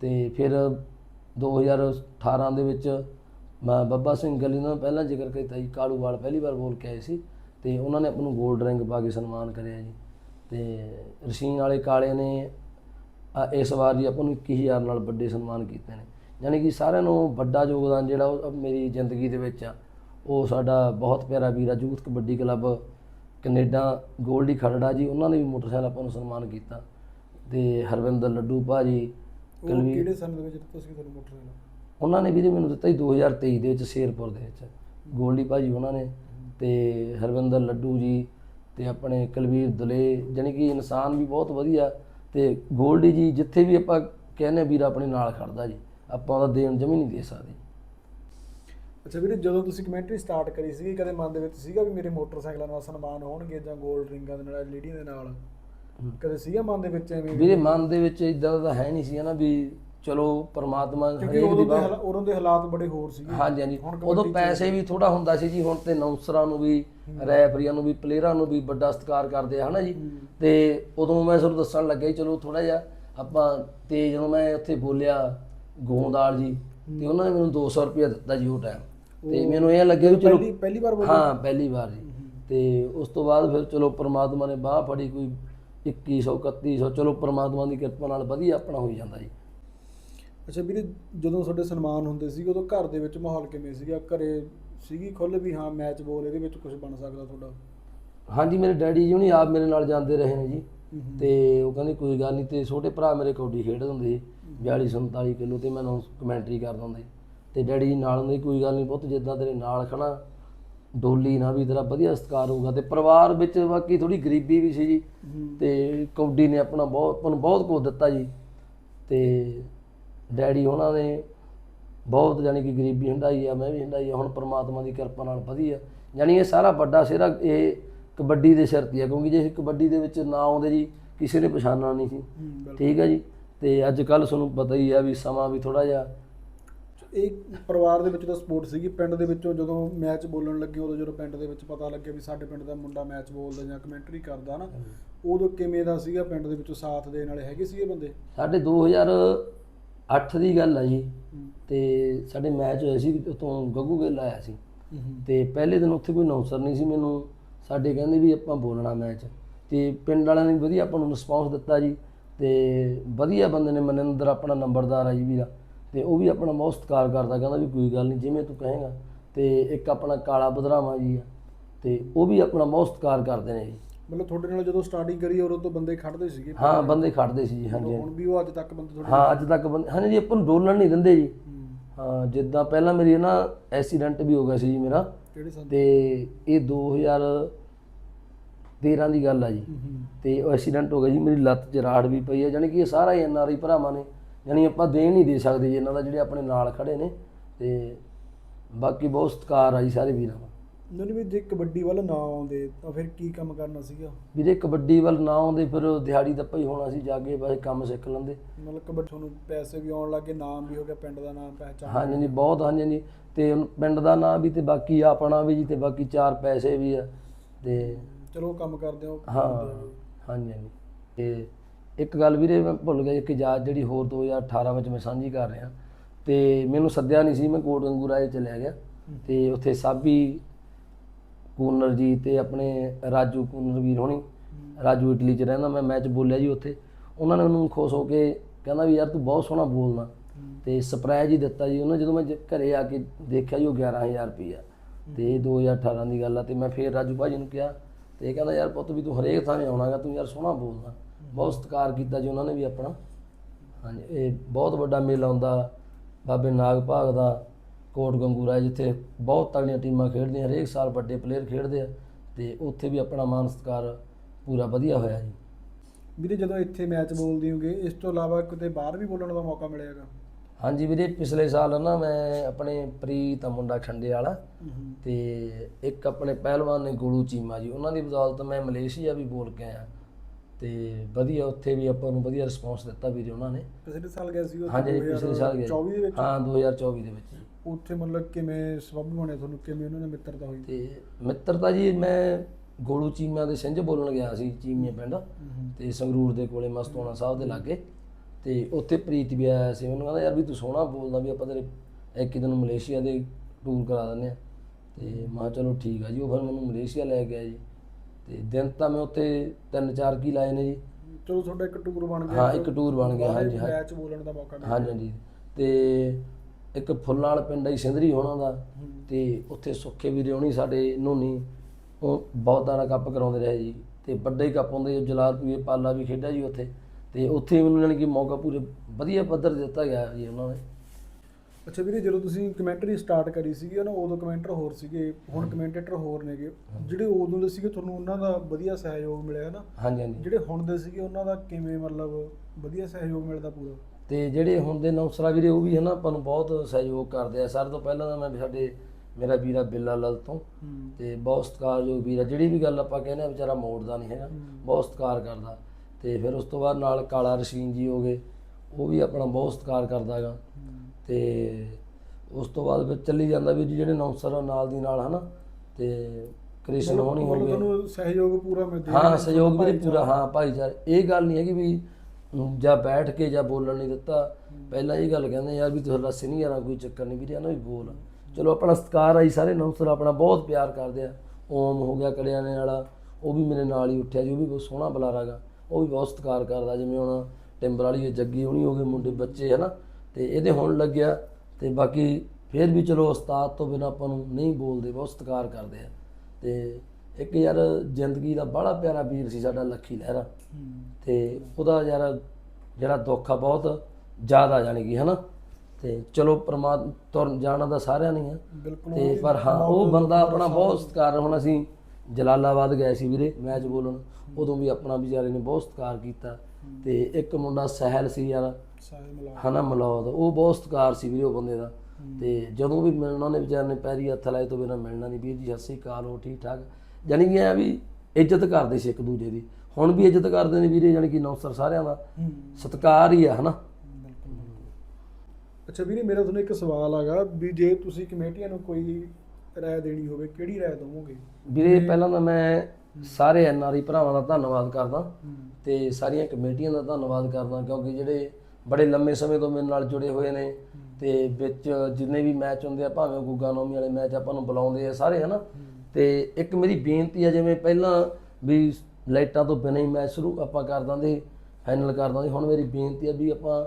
ਤੇ ਫਿਰ 2018 ਦੇ ਵਿੱਚ ਮੈਂ ਬੱਬਾ ਸਿੰਘ ਗਲੀ ਨਾਲ ਪਹਿਲਾਂ ਜ਼ਿਕਰ ਕੀਤਾ ਜੀ, ਕਾਲੂਵਾਲ ਪਹਿਲੀ ਵਾਰ ਬੋਲ ਕੇ ਆਏ ਸੀ ਤੇ ਉਹਨਾਂ ਨੇ ਆਪਾਂ ਨੂੰ 골ਡ ਰਿੰਗ ਪਾ ਕੇ ਸਨਮਾਨ ਕਰਿਆ ਜੀ। ਤੇ ਰਸ਼ੀਨ ਵਾਲੇ ਕਾਲੇ ਨੇ ਇਸ ਵਾਰ ਜੀ ਆਪਾਂ ਨੂੰ 21000 ਨਾਲ ਵੱਡੇ ਸਨਮਾਨ ਕੀਤੇ ਨੇ। ਯਾਨੀ ਕਿ ਸਾਰਿਆਂ ਨੂੰ ਵੱਡਾ ਯੋਗਦਾਨ ਜਿਹੜਾ ਉਹ ਮੇਰੀ ਜ਼ਿੰਦਗੀ ਦੇ ਵਿੱਚ ਆ, ਉਹ ਸਾਡਾ ਬਹੁਤ ਪਿਆਰਾ ਵੀਰ ਆ, youth kabaddi club Canada, Goldy Kharara ji, ਉਹਨਾਂ ਨੇ ਵੀ ਮੋਟਰਸਾਈਕਲ ਆਪਾਂ ਨੂੰ ਸਨਮਾਨ ਕੀਤਾ। ਤੇ ਹਰਵਿੰਦਰ ਲੱਡੂ ਭਾਜੀ ਉਹ ਕਲਵੀ ਕਿਹੜੇ ਸਾਲ ਦੇ ਵਿੱਚ ਦਿੱਤਾ ਸੀ ਤੁਹਾਨੂੰ ਮੋਟਰਸਾਈਕਲ ਉਹਨਾਂ ਨੇ ਵੀਰੇ ਮੈਨੂੰ ਦਿੱਤਾ ਜੀ 2023 ਦੇ ਵਿੱਚ ਸ਼ੇਰਪੁਰ ਦੇ ਵਿੱਚ। ਗੋਲਡੀ ਭਾਜੀ ਉਹਨਾਂ ਨੇ ਤੇ ਹਰਵਿੰਦਰ ਲੱਡੂ ਜੀ ਤੇ ਆਪਣੇ ਕੁਲਵੀਰ ਦਲੇ ਜਾਣੀ ਕਿ ਇਨਸਾਨ ਵੀ ਬਹੁਤ ਵਧੀਆ ਤੇ ਗੋਲਡੀ ਜੀ ਜਿੱਥੇ ਵੀ ਆਪਾਂ ਕਹਿੰਦੇ ਵੀਰ ਆਪਣੇ ਨਾਲ ਖੜਦਾ ਜੀ ਆਪਾਂ ਉਹਦਾ ਦੇਣ ਜਮੀ ਨਹੀਂ ਦੇ ਸਕਦੇ। ਅੱਛਾ ਵੀਰੇ ਜਦੋਂ ਤੁਸੀਂ ਕਮੈਂਟਰੀ ਸਟਾਰਟ ਕਰੀ ਸੀ ਕਦੇ ਮਨ ਦੇ ਵਿੱਚ ਸੀਗਾ ਵੀ ਮੇਰੇ ਮੋਟਰਸਾਈਕਲਾਂ ਨਾਲ ਸਨਮਾਨ ਹੋਣਗੇ ਜਾਂ 골ਡ ਰਿੰਗਾਂ ਦੇ ਨਾਲ ਲੇਡੀਆਂ ਦੇ ਨਾਲ? ਕਦੇ ਸੀਗਾ ਮਨ ਦੇ ਵਿੱਚ ਐਵੇਂ? ਵੀਰੇ ਮਨ ਦੇ ਵਿੱਚ ਇਦਾਂ ਦਾ ਹੈ ਨਹੀਂ ਸੀ ਨਾ ਵੀ ਚਲੋ ਪ੍ਰਮਾਤਮਾ ਕਿਉਂਕਿ ਹਰੇਕ ਉਦੋਂ ਦੀ ਬਾਹ ਹਾਲਾ- ਉਦੋਂ ਦੇ ਹਾਲਾਤ ਬੜੇ ਹੋਰ ਸੀਗੇ। ਹਾਂਜੀ ਹਾਂਜੀ। ਹੁਣ ਉਦੋਂ ਚ- ਪੈਸੇ ਵੀ ਥੋੜਾ ਹੁੰਦਾ ਸੀ ਜੀ ਹੁਣ ਤੇ ਅਨਾਉਂਸਰਾਂ ਨੂੰ ਵੀ ਰੈਫਰੀਆਂ ਨੂੰ ਵੀ ਪਲੇਅਰਾਂ ਨੂੰ ਵੀ ਵੱਡਾ ਸਤਿਕਾਰ ਕਰਦੇ ਆ ਹਨਾ ਜੀ? ਤੇ ਉਦੋਂ ਮੈਂ ਤੁਹਾਨੂੰ ਦੱਸਣ ਲੱਗਿਆ ਜੀ ਚਲੋ ਥੋੜਾ ਜਿਹਾ ਆਪਾਂ ਤੇ ਜਦੋਂ ਮੈਂ ਉੱਥੇ ਬੋਲਿਆ ਗੋਂਦਾਲ ਜੀ ਤੇ ਉਹਨਾਂ ਨੇ ਮੈਨੂੰ 200 ਰੁਪਏ ਦਿੱਤਾ ਜੀ ਉਹ ਟਾਈਮ ਤੇ ਮੈਨੂੰ ਇਹ ਲੱਗਿਆ ਵੀ ਚਲੋ ਪਹਿਲੀ ਪਹਿਲੀ ਵਾਰ ਬੋਲੇ ਹਾਂ ਪਹਿਲੀ ਵਾਰ ਜੀ। ਤੇ ਉਸ ਤੋਂ ਬਾਅਦ ਫਿਰ ਚਲੋ ਪ੍ਰਮਾਤਮਾ ਨੇ ਬਾਹ ਫੜੀ ਕੋਈ 2100 3100 ਚਲੋ ਪ੍ਰਮਾਤਮਾ ਦੀ ਕਿਰਪਾ ਨਾਲ ਵਧੀਆ ਆਪਣਾ ਹੋਈ ਜਾਂਦਾ ਜੀ। ਅੱਛਾ ਵੀਰੇ ਜਦੋਂ ਤੁਹਾਡੇ ਸਨਮਾਨ ਹੁੰਦੇ ਸੀ ਉਦੋਂ ਘਰ ਦੇ ਵਿੱਚ ਮਾਹੌਲ ਕਿਵੇਂ ਸੀਗਾ? ਘਰੇ ਸੀਗੀ ਖੁੱਲ ਵੀ ਹਾਂ ਮੈਚ ਬੋਲ ਇਹਦੇ ਵਿੱਚ ਕੁਝ ਬਣ ਸਕਦਾ ਤੁਹਾਡਾ? ਹਾਂਜੀ ਮੇਰੇ ਡੈਡੀ ਜੀ ਹੁਣੀ ਆਪ ਮੇਰੇ ਨਾਲ ਜਾਂਦੇ ਰਹੇ ਨੇ ਜੀ। ਤੇ ਉਹ ਕਹਿੰਦੇ ਕੋਈ ਗੱਲ ਨਹੀਂ ਤੇ ਛੋਟੇ ਭਰਾ ਮੇਰੇ ਕਬੱਡੀ ਖੇਡਦੇ ਹੁੰਦੇ ਸੀ 42 47 ਕਿਲੋ ਤੇ ਮੈਨੂੰ ਕਮੈਂਟਰੀ ਕਰਦਾ ਹੁੰਦਾ ਤੇ ਡੈਡੀ ਜੀ ਨਾਲ ਹੁੰਦੇ ਸੀ, ਕੋਈ ਗੱਲ ਨਹੀਂ ਪੁੱਤ ਜਿੱਦਾਂ ਤੇਰੇ ਨਾਲ ਖੜਾ ਡੋਲੀ ਨਾ ਵੀ ਤੇਰਾ ਵਧੀਆ ਸਤਿਕਾਰ ਹੋਊਗਾ ਤੇ ਪਰਿਵਾਰ ਵਿੱਚ ਬਾਕੀ ਥੋੜੀ ਗਰੀਬੀ ਵੀ ਸੀ ਜੀ ਤੇ ਕਬੱਡੀ ਨੇ ਆਪਣਾ ਬਹੁਤ ਆਪਾਂ ਨੂੰ ਬਹੁਤ ਕੁਝ ਦਿੱਤਾ ਜੀ ਤੇ ਡੈਡੀ ਉਹਨਾਂ ਨੇ ਬਹੁਤ ਜਾਨੀ ਕਿ ਗਰੀਬੀ ਹੰਡਾਈ ਆ ਮੈਂ ਵੀ ਹੰਡਾਈ ਆ ਹੁਣ ਪ੍ਰਮਾਤਮਾ ਦੀ ਕਿਰਪਾ ਨਾਲ ਵਧੀਆ। ਜਾਨੀ ਇਹ ਸਾਰਾ ਵੱਡਾ ਸਿਹਰਾ ਇਹ ਕਬੱਡੀ ਦੇ ਸਿਰ ਤੇ ਆ ਕਿਉਂਕਿ ਜੇ ਕਬੱਡੀ ਦੇ ਵਿੱਚ ਨਾ ਆਉਂਦੇ ਜੀ ਕਿਸੇ ਨੇ ਪਛਾਣਨਾ ਨਹੀਂ ਸੀ। ਠੀਕ ਹੈ ਜੀ? ਤੇ ਅੱਜ ਕੱਲ ਤੁਹਾਨੂੰ ਪਤਾ ਹੀ ਆ ਵੀ ਸਮਾਂ ਵੀ ਥੋੜਾ ਜਿਹਾ ਇਹ ਪਰਿਵਾਰ ਦੇ ਵਿੱਚ ਤਾਂ ਸਪੋਰਟ ਸੀਗੀ। ਪਿੰਡ ਦੇ ਵਿੱਚੋਂ ਜਦੋਂ ਮੈਚ ਬੋਲਣ ਲੱਗੇ ਉਦੋਂ ਜਦੋਂ ਪਿੰਡ ਦੇ ਵਿੱਚ ਪਤਾ ਲੱਗਿਆ ਵੀ ਸਾਡੇ ਪਿੰਡ ਦਾ ਮੁੰਡਾ ਮੈਚ ਬੋਲਦਾ ਜਾਂ ਕਮੈਂਟਰੀ ਕਰਦਾ ਨਾ ਉਦੋਂ ਕਿਵੇਂ ਦਾ ਸੀਗਾ? ਪਿੰਡ ਦੇ ਵਿੱਚੋਂ ਸਾਥ ਦੇਣ ਵਾਲੇ ਹੈਗੇ ਸੀਗੇ ਬੰਦੇ? ਸਾਡੇ 2008 ਦੀ ਗੱਲ ਆ ਜੀ। ਤੇ ਸਾਡੇ ਮੈਚ ਹੋਇਆ ਸੀ ਉਤੋਂ ਗੱਗੂ ਗਿੱਲ ਆਇਆ ਸੀ। ਤੇ ਪਹਿਲੇ ਦਿਨ ਉੱਥੇ ਕੋਈ ਅਨਾਉਂਸਰ ਨਹੀਂ ਸੀ ਮੈਨੂੰ। ਸਾਡੇ ਕਹਿੰਦੇ ਵੀ ਆਪਾਂ ਬੋਲਣਾ ਮੈਚ। ਤੇ ਪਿੰਡ ਵਾਲਿਆਂ ਨੇ ਵਧੀਆ ਆਪਾਂ ਨੂੰ ਰਿਸਪੌਂਸ ਦਿੱਤਾ ਜੀ। ਤੇ ਵਧੀਆ ਬੰਦੇ ਨੇ ਮਨਿੰਦਰ ਆਪਣਾ ਨੰਬਰਦਾਰ ਆ ਜੀ ਵੀਰਾ ਤੇ ਉਹ ਵੀ ਆਪਣਾ ਬਹੁਤ ਸਤਿਕਾਰ ਕਰਦਾ ਕਹਿੰਦਾ ਵੀ ਕੋਈ ਗੱਲ ਨਹੀਂ ਜਿਵੇਂ ਤੂੰ ਕਹੇਗਾ। ਤੇ ਇੱਕ ਆਪਣਾ ਕਾਲਾ ਬਦਰਾਵਾ ਜੀ ਆ ਤੇ ਉਹ ਵੀ ਆਪਣਾ ਬਹੁਤ ਸਤਿਕਾਰ ਕਰਦੇ ਨੇ ਜੀ। ਮਤਲਬ ਤੁਹਾਡੇ ਨਾਲ ਜਦੋਂ ਸਟਾਰਟਿੰਗ ਕਰੀ ਉਦੋਂ ਤੋਂ ਬੰਦੇ ਖੜਦੇ ਸੀਗੇ ਹਾਂ ਬੰਦੇ ਖੜਦੇ ਸੀ ਜੀ ਹਾਂਜੀ। ਹੁਣ ਵੀ ਉਹ ਅੱਜ ਤੱਕ ਬੰਦੇ ਤੁਹਾਡੇ ਹਾਂ ਅੱਜ ਤੱਕ ਬੰਦੇ ਹਾਂਜੀ ਜੀ ਆਪਾਂ ਨੂੰ ਡੋਲਣ ਨਹੀਂ ਦਿੰਦੇ ਜੀ। ਹੂੰ। ਜਿੱਦਾਂ ਪਹਿਲਾਂ ਮੇਰੀ ਨਾ ਐਕਸੀਡੈਂਟ ਵੀ ਹੋ ਗਿਆ ਸੀ ਜੀ ਮੇਰਾ। ਕਿਹੜੇ ਸੰਦ ਤੇ ਇਹ 2013 ਦੀ ਗੱਲ ਆ ਜੀ। ਤੇ ਉਹ ਐਕਸੀਡੈਂਟ ਹੋ ਗਿਆ ਜੀ ਮੇਰੀ ਲੱਤ 'ਚ ਰਾੜ ਵੀ ਪਈ ਹੈ ਯਾਨੀ ਕਿ ਇਹ ਸਾਰਾ ਹੀ ਐਨਆਰਆਈ ਭਰਾਵਾਂ ਨੇ। ਯਾਨੀ ਆਪਾਂ ਦੇਣ ਨਹੀਂ ਦੇ ਸਕਦੇ ਜੀ ਇਹਨਾਂ ਦਾ ਜਿਹੜੇ ਆਪਣੇ ਨਾਲ ਖੜੇ ਨੇ ਤੇ ਬਾਕੀ ਬਹੁਤ ਸਤਿਕਾਰ ਆ ਜੀ ਸਾਰੇ ਵੀਰਾਂ ਦਾ। ਨਹੀਂ ਵੀ ਜੇ ਕਬੱਡੀ ਵੱਲ ਨਾ ਆਉਂਦੇ ਤਾਂ ਫਿਰ ਕੀ ਕੰਮ ਕਰਨਾ ਸੀਗਾ? ਵੀਰੇ ਕਬੱਡੀ ਵੱਲ ਨਾ ਆਉਂਦੇ ਫਿਰ ਦਿਹਾੜੀ ਦੱਪਾ ਹੀ ਹੋਣਾ ਸੀ ਜਾ ਕੇ ਬਸ ਕੰਮ ਸਿੱਖ ਲੈਂਦੇ। ਮਤਲਬ ਕਬੱਡੀ ਤੁਹਾਨੂੰ ਪੈਸੇ ਵੀ ਆਉਣ ਲੱਗੇ ਨਾਮ ਵੀ ਹੋ ਗਿਆ ਪਿੰਡ ਦਾ ਨਾਮ ਪਹਿਚਾਨ ਹਾਂਜੀ ਜੀ ਬਹੁਤ ਹਾਂਜੀ ਹਾਂਜੀ ਤੇ ਹੁਣ ਪਿੰਡ ਦਾ ਨਾਂ ਵੀ ਤੇ ਬਾਕੀ ਆਪਣਾ ਵੀ ਜੀ ਤੇ ਬਾਕੀ ਚਾਰ ਪੈਸੇ ਵੀ ਆ ਤੇ ਚਲੋ ਕੰਮ ਕਰਦੇ ਹੋ ਹਾਂ ਹਾਂਜੀ ਹਾਂਜੀ ਤੇ ਇੱਕ ਗੱਲ ਵੀਰੇ ਮੈਂ ਭੁੱਲ ਗਿਆ ਇੱਕ ਯਾਦ ਜਿਹੜੀ ਹੋਰ 2018 ਵਿੱਚ ਮੈਂ ਸਾਂਝੀ ਕਰ ਰਿਹਾ। ਤੇ ਮੈਨੂੰ ਸੱਦਿਆ ਨਹੀਂ ਸੀ, ਮੈਂ ਕੋਟ ਗੰਗੂਰਾ ਚਲਿਆ ਗਿਆ। ਤੇ ਉੱਥੇ ਸਾਬੀ ਕੂਨਰ ਜੀ ਤੇ ਆਪਣੇ ਰਾਜੂ ਕੂਨਰ ਵੀਰ ਹੋਣੀ, ਰਾਜੂ ਇਟਲੀ 'ਚ ਰਹਿੰਦਾ, ਮੈਂ ਮੈਚ ਬੋਲਿਆ ਜੀ ਉੱਥੇ। ਉਹਨਾਂ ਨੇ ਮੈਨੂੰ ਖੁਸ਼ ਹੋ ਕੇ ਕਹਿੰਦਾ ਵੀ ਯਾਰ ਤੂੰ ਬਹੁਤ ਸੋਹਣਾ ਬੋਲਦਾ। ਤੇ ਸਰਪ੍ਰਾਈਜ਼ ਹੀ ਦਿੱਤਾ ਜੀ ਉਹਨਾਂ, ਜਦੋਂ ਮੈਂ ਜ- ਘਰੇ ਆ ਕੇ ਦੇਖਿਆ ਜੀ ਉਹ 11000 ਰੁਪਈਆ। ਤੇ ਇਹ 2018 ਦੀ ਗੱਲ ਆ, ਤੇ ਮੈਂ ਫੇਰ ਰਾਜੂ ਭਾਜੀ ਨੂੰ ਕਿਹਾ, ਤੇ ਇਹ ਕਹਿੰਦਾ, ਯਾਰ ਪੁੱਤ ਵੀ ਤੂੰ ਹਰੇਕ ਥਾਂ ਆਉਣਾਗਾ ਤੂੰ ਯਾਰ ਸੋਹਣਾ ਬੋਲਦਾ। ਬਹੁਤ ਸਤਿਕਾਰ ਕੀਤਾ ਜੀ ਉਹਨਾਂ ਨੇ ਵੀ ਆਪਣਾ। ਹਾਂਜੀ ਇਹ ਬਹੁਤ ਵੱਡਾ ਮੇਲਾ ਹੁੰਦਾ ਬਾਬੇ ਨਾਗ ਭਾਗ ਦਾ ਕੋਟ ਗੰਗੂਰਾ ਜਿੱਥੇ ਬਹੁਤ ਤਗੜੀਆਂ ਟੀਮਾਂ ਖੇਡਦੀਆਂ ਹਰੇਕ ਸਾਲ ਵੱਡੇ ਪਲੇਅਰ ਖੇਡਦੇ ਆ ਤੇ ਉੱਥੇ ਵੀ ਆਪਣਾ ਮਾਨ ਸਤਿਕਾਰ ਪੂਰਾ ਵਧੀਆ ਹੋਇਆ ਜੀ। ਵੀਰੇ ਜਦੋਂ ਇੱਥੇ ਮੈਚ ਬੋਲਦੇ ਹੋਗੇ ਇਸ ਤੋਂ ਇਲਾਵਾ ਕਿਤੇ ਬਾਹਰ ਵੀ ਬੋਲਣ ਦਾ ਮੌਕਾ ਮਿਲੇਗਾ ਹਾਂਜੀ ਵੀਰੇ ਪਿਛਲੇ ਸਾਲ ਨਾ ਮੈਂ ਆਪਣੇ ਪ੍ਰੀਤ ਆ ਮੁੰਡਾ ਖੰਡੇ ਵਾਲਾ ਤੇ ਇੱਕ ਆਪਣੇ ਪਹਿਲਵਾਨ ਨੇ ਗੋਲੂ ਚੀਮਾ ਜੀ ਉਹਨਾਂ ਦੀ ਬਦੌਲਤ ਮੈਂ ਮਲੇਸ਼ੀਆ ਵੀ ਬੋਲ ਕੇ ਆਇਆ। ਤੇ ਵਧੀਆ ਉੱਥੇ ਵੀ ਆਪਾਂ ਨੂੰ ਵਧੀਆ ਰਿਸਪੌਂਸ ਦਿੱਤਾ ਵੀਰੇ ਉਹਨਾਂ ਨੇ। ਪਿਛਲੇ ਸਾਲ ਗਿਆ ਸੀ ਹਾਂਜੀ ਪਿਛਲੇ ਸਾਲ ਗਿਆ ਜੀ। 24 ਦੇ ਵਿੱਚ? ਹਾਂ 2024 ਦੇ ਵਿੱਚ। ਉੱਥੇ ਮਤਲਬ ਕਿਵੇਂ ਸਬਬ ਬਣਿਆ ਤੁਹਾਨੂੰ? ਕਿਵੇਂ ਉਹਨਾਂ ਨਾਲ ਮਿੱਤਰਤਾ ਹੋਈ? ਤੇ ਮਿੱਤਰਤਾ ਜੀ ਮੈਂ ਗੋਲੂ ਚੀਮਾ ਦੇ ਸਿੰਝ ਬੋਲਣ ਗਿਆ ਸੀ ਚੀਮੇ ਪਿੰਡ। ਤੇ ਸੰਗਰੂਰ ਦੇ ਕੋਲੇ ਮਸਤੋਣਾ ਸਾਹਿਬ ਦੇ ਲਾਗੇ। ਤੇ ਉੱਥੇ ਪ੍ਰੀਤ ਵੀ ਆਇਆ ਸੀ। ਉਹਨੂੰ ਕਹਿੰਦਾ ਯਾਰ ਵੀ ਤੂੰ ਸੋਹਣਾ ਬੋਲਦਾ ਵੀ ਆਪਾਂ ਤੇਰੇ ਇੱਕ ਦਿਨ ਮਲੇਸ਼ੀਆ ਦੇ ਟੂਰ ਕਰਾ ਦਿੰਦੇ ਆ। ਤੇ ਮੈਂ ਚਲੋ ਠੀਕ ਆ ਜੀ। ਉਹ ਫਿਰ ਮੈਨੂੰ ਮਲੇਸ਼ੀਆ ਲੈ ਗਿਆ ਜੀ। ਤੇ ਦਿਨ ਤਾਂ ਮੈਂ ਉੱਥੇ ਤਿੰਨ ਚਾਰ ਕੀ ਲਾਏ ਨੇ ਜੀ। ਚਲੋ ਤੁਹਾਡਾ ਇੱਕ ਟੂਰ ਬਣ ਗਿਆ ਹਾਂ ਇੱਕ ਟੂਰ ਬਣ ਗਿਆ ਹਾਂਜੀ ਹਾਂ। ਮੈਚ ਬੋਲਣ ਦਾ ਮੌਕਾ ਮਿਲਿਆ। ਹਾਂਜੀ ਹਾਂਜੀ। ਤੇ ਇੱਕ ਫੁੱਲਾਂ ਵਾਲਾ ਪਿੰਡ ਹੈ ਸਿੰਧਰੀ ਹੋਣਾ ਦਾ। ਤੇ ਉੱਥੇ ਸੁੱਖੇ ਵੀਰੇ ਹੋਣੀ ਸਾਡੇ ਨੋਨੀ ਉਹ ਬਹੁਤ ਦਾਣਾ ਕੱਪ ਕਰਾਉਂਦੇ ਰਹੇ ਜੀ। ਤੇ ਵੱਡੇ ਹੀ ਕੱਪ ਹੁੰਦੇ ਜਲਾਲਪੁਰੇ ਪਾਲਾ ਵੀ ਖੇਡਿਆ ਜੀ ਉੱਥੇ। ਤੇ ਉੱਥੇ ਮੈਨੂੰ ਜਾਣੀ ਕਿ ਮੌਕਾ ਪੂਰੇ ਵਧੀਆ ਪੱਧਰ ਦਿੱਤਾ ਗਿਆ ਜੀ ਉਹਨਾਂ ਨੇ। ਅੱਛਾ ਵੀਰੇ ਜਦੋਂ ਤੁਸੀਂ ਕਮੈਂਟਰੀ ਸਟਾਰਟ ਕਰੀ ਸੀਗੀ ਨਾ ਉਦੋਂ ਕਮੈਂਟਰ ਹੋਰ ਸੀਗੇ ਹੁਣ ਕਮੈਂਟੇਟਰ ਹੋਰ ਨੇਗੇ। ਜਿਹੜੇ ਉਦੋਂ ਦੇ ਸੀਗੇ ਤੁਹਾਨੂੰ ਉਹਨਾਂ ਦਾ ਵਧੀਆ ਸਹਿਯੋਗ ਮਿਲਿਆ ਨਾ? ਹਾਂਜੀ ਹਾਂਜੀ। ਜਿਹੜੇ ਹੁਣ ਦੇ ਸੀਗੇ ਉਹਨਾਂ ਦਾ ਕਿਵੇਂ ਮਤਲਬ ਵਧੀਆ ਸਹਿਯੋਗ ਮਿਲਦਾ ਪੂਰਾ? ਤੇ ਜਿਹੜੇ ਹੁਣ ਦੇ ਨੌਸਰਾ ਵੀਰੇ ਉਹ ਵੀ ਹੈ ਨਾ ਆਪਾਂ ਨੂੰ ਬਹੁਤ ਸਹਿਯੋਗ ਕਰਦੇ ਆ। ਸਾਰਿਆਂ ਤੋਂ ਪਹਿਲਾਂ ਤਾਂ ਮੈਂ ਸਾਡੇ ਮੇਰਾ ਵੀਰਾ ਬਿੱਲਾ ਲਲ ਤੋਂ ਹੂੰ ਤੇ ਬਹੁਤ ਸਤਿਕਾਰਯੋਗ ਵੀਰ ਜਿਹੜੀ ਵੀ ਗੱਲ ਆਪਾਂ ਕਹਿੰਦੇ ਆ ਵਿਚਾਰਾ ਮੋੜਦਾ ਨਹੀਂ ਹੈਗਾ ਬਹੁਤ ਸਤਿਕਾਰ ਕਰਦਾ। ਤੇ ਫਿਰ ਉਸ ਤੋਂ ਬਾਅਦ ਨਾਲ ਕਾਲਾ ਰਸ਼ੀਨ ਜੀ ਹੋ ਗਏ ਉਹ ਵੀ ਆਪਣਾ ਬਹੁਤ ਸਤਿਕਾਰ ਕਰਦਾ ਹੈਗਾ। ਤੇ ਉਸ ਤੋਂ ਬਾਅਦ ਫਿਰ ਚੱਲੀ ਜਾਂਦਾ ਵੀ ਜਿਹੜੇ ਨੌਸਰ ਨਾਲ ਦੀ ਨਾਲ ਹਨਾ? ਤੇ ਕ੍ਰਿਸ਼ਨ ਹੋਣੀ ਮਤਲਬ ਗਏ ਤੁਹਾਨੂੰ ਸਹਿਯੋਗ ਪੂਰਾ ਮਿਲਦਾ ਹਾਂ ਸਹਿਯੋਗ ਵੀ ਪੂਰਾ ਹਾਂ ਭਾਈਚਾਰੇ। ਇਹ ਗੱਲ ਨਹੀਂ ਹੈਗੀ ਵੀ ਜਾਂ ਬੈਠ ਕੇ ਜਾਂ ਬੋਲਣ ਨਹੀਂ ਦਿੱਤਾ। ਪਹਿਲਾਂ ਇਹ ਗੱਲ ਕਹਿੰਦੇ ਯਾਰ ਵੀ ਤੁਹਾਡਾ ਸੀਨੀਅਰ ਆ ਕੋਈ ਚੱਕਰ ਨਹੀਂ ਵੀਰੇ ਨਾ ਵੀ ਬੋਲ। ਚਲੋ ਆਪਣਾ ਸਤਿਕਾਰ ਆਈ ਸਾਰੇ ਨੌਸਰ ਆਪਣਾ ਬਹੁਤ ਪਿਆਰ ਕਰਦੇ ਆ। ਓਮ ਹੋ ਗਿਆ ਕੜਿਆਣੇ ਵਾਲਾ ਉਹ ਵੀ ਮੇਰੇ ਨਾਲ ਹੀ ਉੱਠਿਆ ਜੀ ਉਹ ਵੀ ਬਹੁਤ ਸੋਹਣਾ ਬੁਲਾਰਾ ਗਾ। ਉਹ ਵੀ ਬਹੁਤ ਸਤਿਕਾਰ ਕਰਦਾ ਜਿਵੇਂ ਹੁਣ ਟਿੰਬਰ ਵਾਲੀ ਜੱਗੀ ਹੋਣੀ ਹੋ ਗਏ ਮੁੰਡੇ ਬੱਚੇ ਹਨਾ? ਤੇ ਇਹਦੇ ਹੁਣ ਲੱਗਿਆ ਤੇ ਬਾਕੀ ਫਿਰ ਵੀ ਚਲੋ ਉਸਤਾਦ ਤੋਂ ਬਿਨਾ ਆਪਾਂ ਨੂੰ ਨਹੀਂ ਬੋਲਦੇ ਬਹੁਤ ਸਤਿਕਾਰ ਕਰਦੇ ਆ। ਤੇ ਇੱਕ ਯਾਰ ਜ਼ਿੰਦਗੀ ਦਾ ਬੜਾ ਪਿਆਰਾ ਵੀਰ ਸੀ ਸਾਡਾ ਲੱਖੀ ਲਹਿਰਾ। ਤੇ ਉਹਦਾ ਯਾਰ ਜਿਹੜਾ ਦੁੱਖ ਆ ਬਹੁਤ ਜ਼ਿਆਦਾ ਜਾਣੀ ਕਿ ਹਨਾ। ਤੇ ਚਲੋ ਪ੍ਰਮਾਤਮਾ ਤੁਰ ਜਾਣਾ ਦਾ ਸਾਰਿਆਂ ਨਹੀਂ ਆ। ਤੇ ਪਰ ਹਾਂ ਉਹ ਬੰਦਾ ਆਪਣਾ ਬਹੁਤ ਸਤਿਕਾਰ ਹੁਣ ਅਸੀਂ ਜਲਾਲਾਬਾਦ ਗਏ ਸੀ ਵੀਰੇ ਮੈਚ ਬੋਲਣ। ਉਦੋਂ ਵੀ ਆਪਣਾ ਵਿਚਾਰੇ ਨੇ ਬਹੁਤ ਸਤਿਕਾਰ ਕੀਤਾ। ਤੇ ਇੱਕ ਮੁੰਡਾ ਸਹਿਲ ਸੀ ਯਾਰ ਹਨਾ ਮਲੌਦ ਉਹ ਬਹੁਤ ਸਤਿਕਾਰ ਸੀ ਵੀਰੇ ਉਹ ਬੰਦੇ ਦਾ। ਤੇ ਜਦੋਂ ਵੀ ਮਿਲਣਾ ਉਹਨੇ ਵਿਚਾਰੇ ਨੇ ਪੈਰੀ ਹੱਥ ਲਾਏ ਤੋਂ ਬਿਨਾਂ ਮਿਲਣਾ ਨਹੀਂ। ਵੀਰ ਜੀ ਸਤਿ ਸ਼੍ਰੀ ਅਕਾਲ ਹੋ ਠੀਕ ਠਾਕ? ਜਾਣੀ ਕਿ ਐ ਵੀ ਇੱਜ਼ਤ ਕਰਦੇ ਸੀ ਇੱਕ ਦੂਜੇ ਦੀ। ਹੁਣ ਵੀ ਇੱਜ਼ਤ ਕਰਦੇ ਨੇ ਵੀਰੇ ਜਾਣੀ ਕਿ ਨੌਸਰ ਸਾਰਿਆਂ ਦਾ। ਸਤਿਕਾਰ ਹੀ ਆ ਹਨਾ? ਅੱਛਾ ਵੀਰੇ ਮੇਰਾ ਤੁਹਾਨੂੰ ਇੱਕ ਸਵਾਲ ਹੈਗਾ ਵੀ ਜੇ ਤੁਸੀਂ ਕਮੇਟੀਆਂ ਨੂੰ ਕੋਈ ਰਾਏ ਦੇਣੀ ਹੋਵੇ ਕਿਹੜੀ ਰਾਏ ਦਵੋਗੇ? ਵੀਰੇ ਪਹਿਲਾਂ ਤਾਂ ਮੈਂ ਸਾਰੇ ਐਨਆਰਆਈ ਭਰਾਵਾਂ ਦਾ ਧੰਨਵਾਦ ਕਰਦਾ ਤੇ ਸਾਰੀਆਂ ਕਮੇਟੀਆਂ ਦਾ ਧੰਨਵਾਦ ਕਰਦਾ ਕਿਉਂਕਿ ਜਿਹੜੇ ਬੜੇ ਲੰਮੇ ਸਮੇਂ ਤੋਂ ਮੇਰੇ ਨਾਲ ਜੁੜੇ ਹੋਏ ਨੇ ਤੇ ਵਿੱਚ ਜਿੰਨੇ ਵੀ ਮੈਚ ਹੁੰਦੇ ਆ, ਭਾਵੇਂ ਉਹ ਗੁੱਗਾ ਨੌਮੀ ਵਾਲੇ ਮੈਚ ਆਪਾਂ ਨੂੰ ਬੁਲਾਉਂਦੇ ਆ ਸਾਰੇ, ਹਨਾ? ਤੇ ਇੱਕ ਮੇਰੀ ਬੇਨਤੀ ਆ, ਜਿਵੇਂ ਪਹਿਲਾਂ ਵੀ ਲਾਈਟਾਂ ਤੋਂ ਬਿਨਾਂ ਹੀ ਮੈਚ ਸ਼ੁਰੂ ਆਪਾਂ ਕਰ ਦਿੰਦੇ, ਫਾਈਨਲ ਕਰ ਦਿੰਦੇ, ਹੁਣ ਮੇਰੀ ਬੇਨਤੀ ਆ ਵੀ ਆਪਾਂ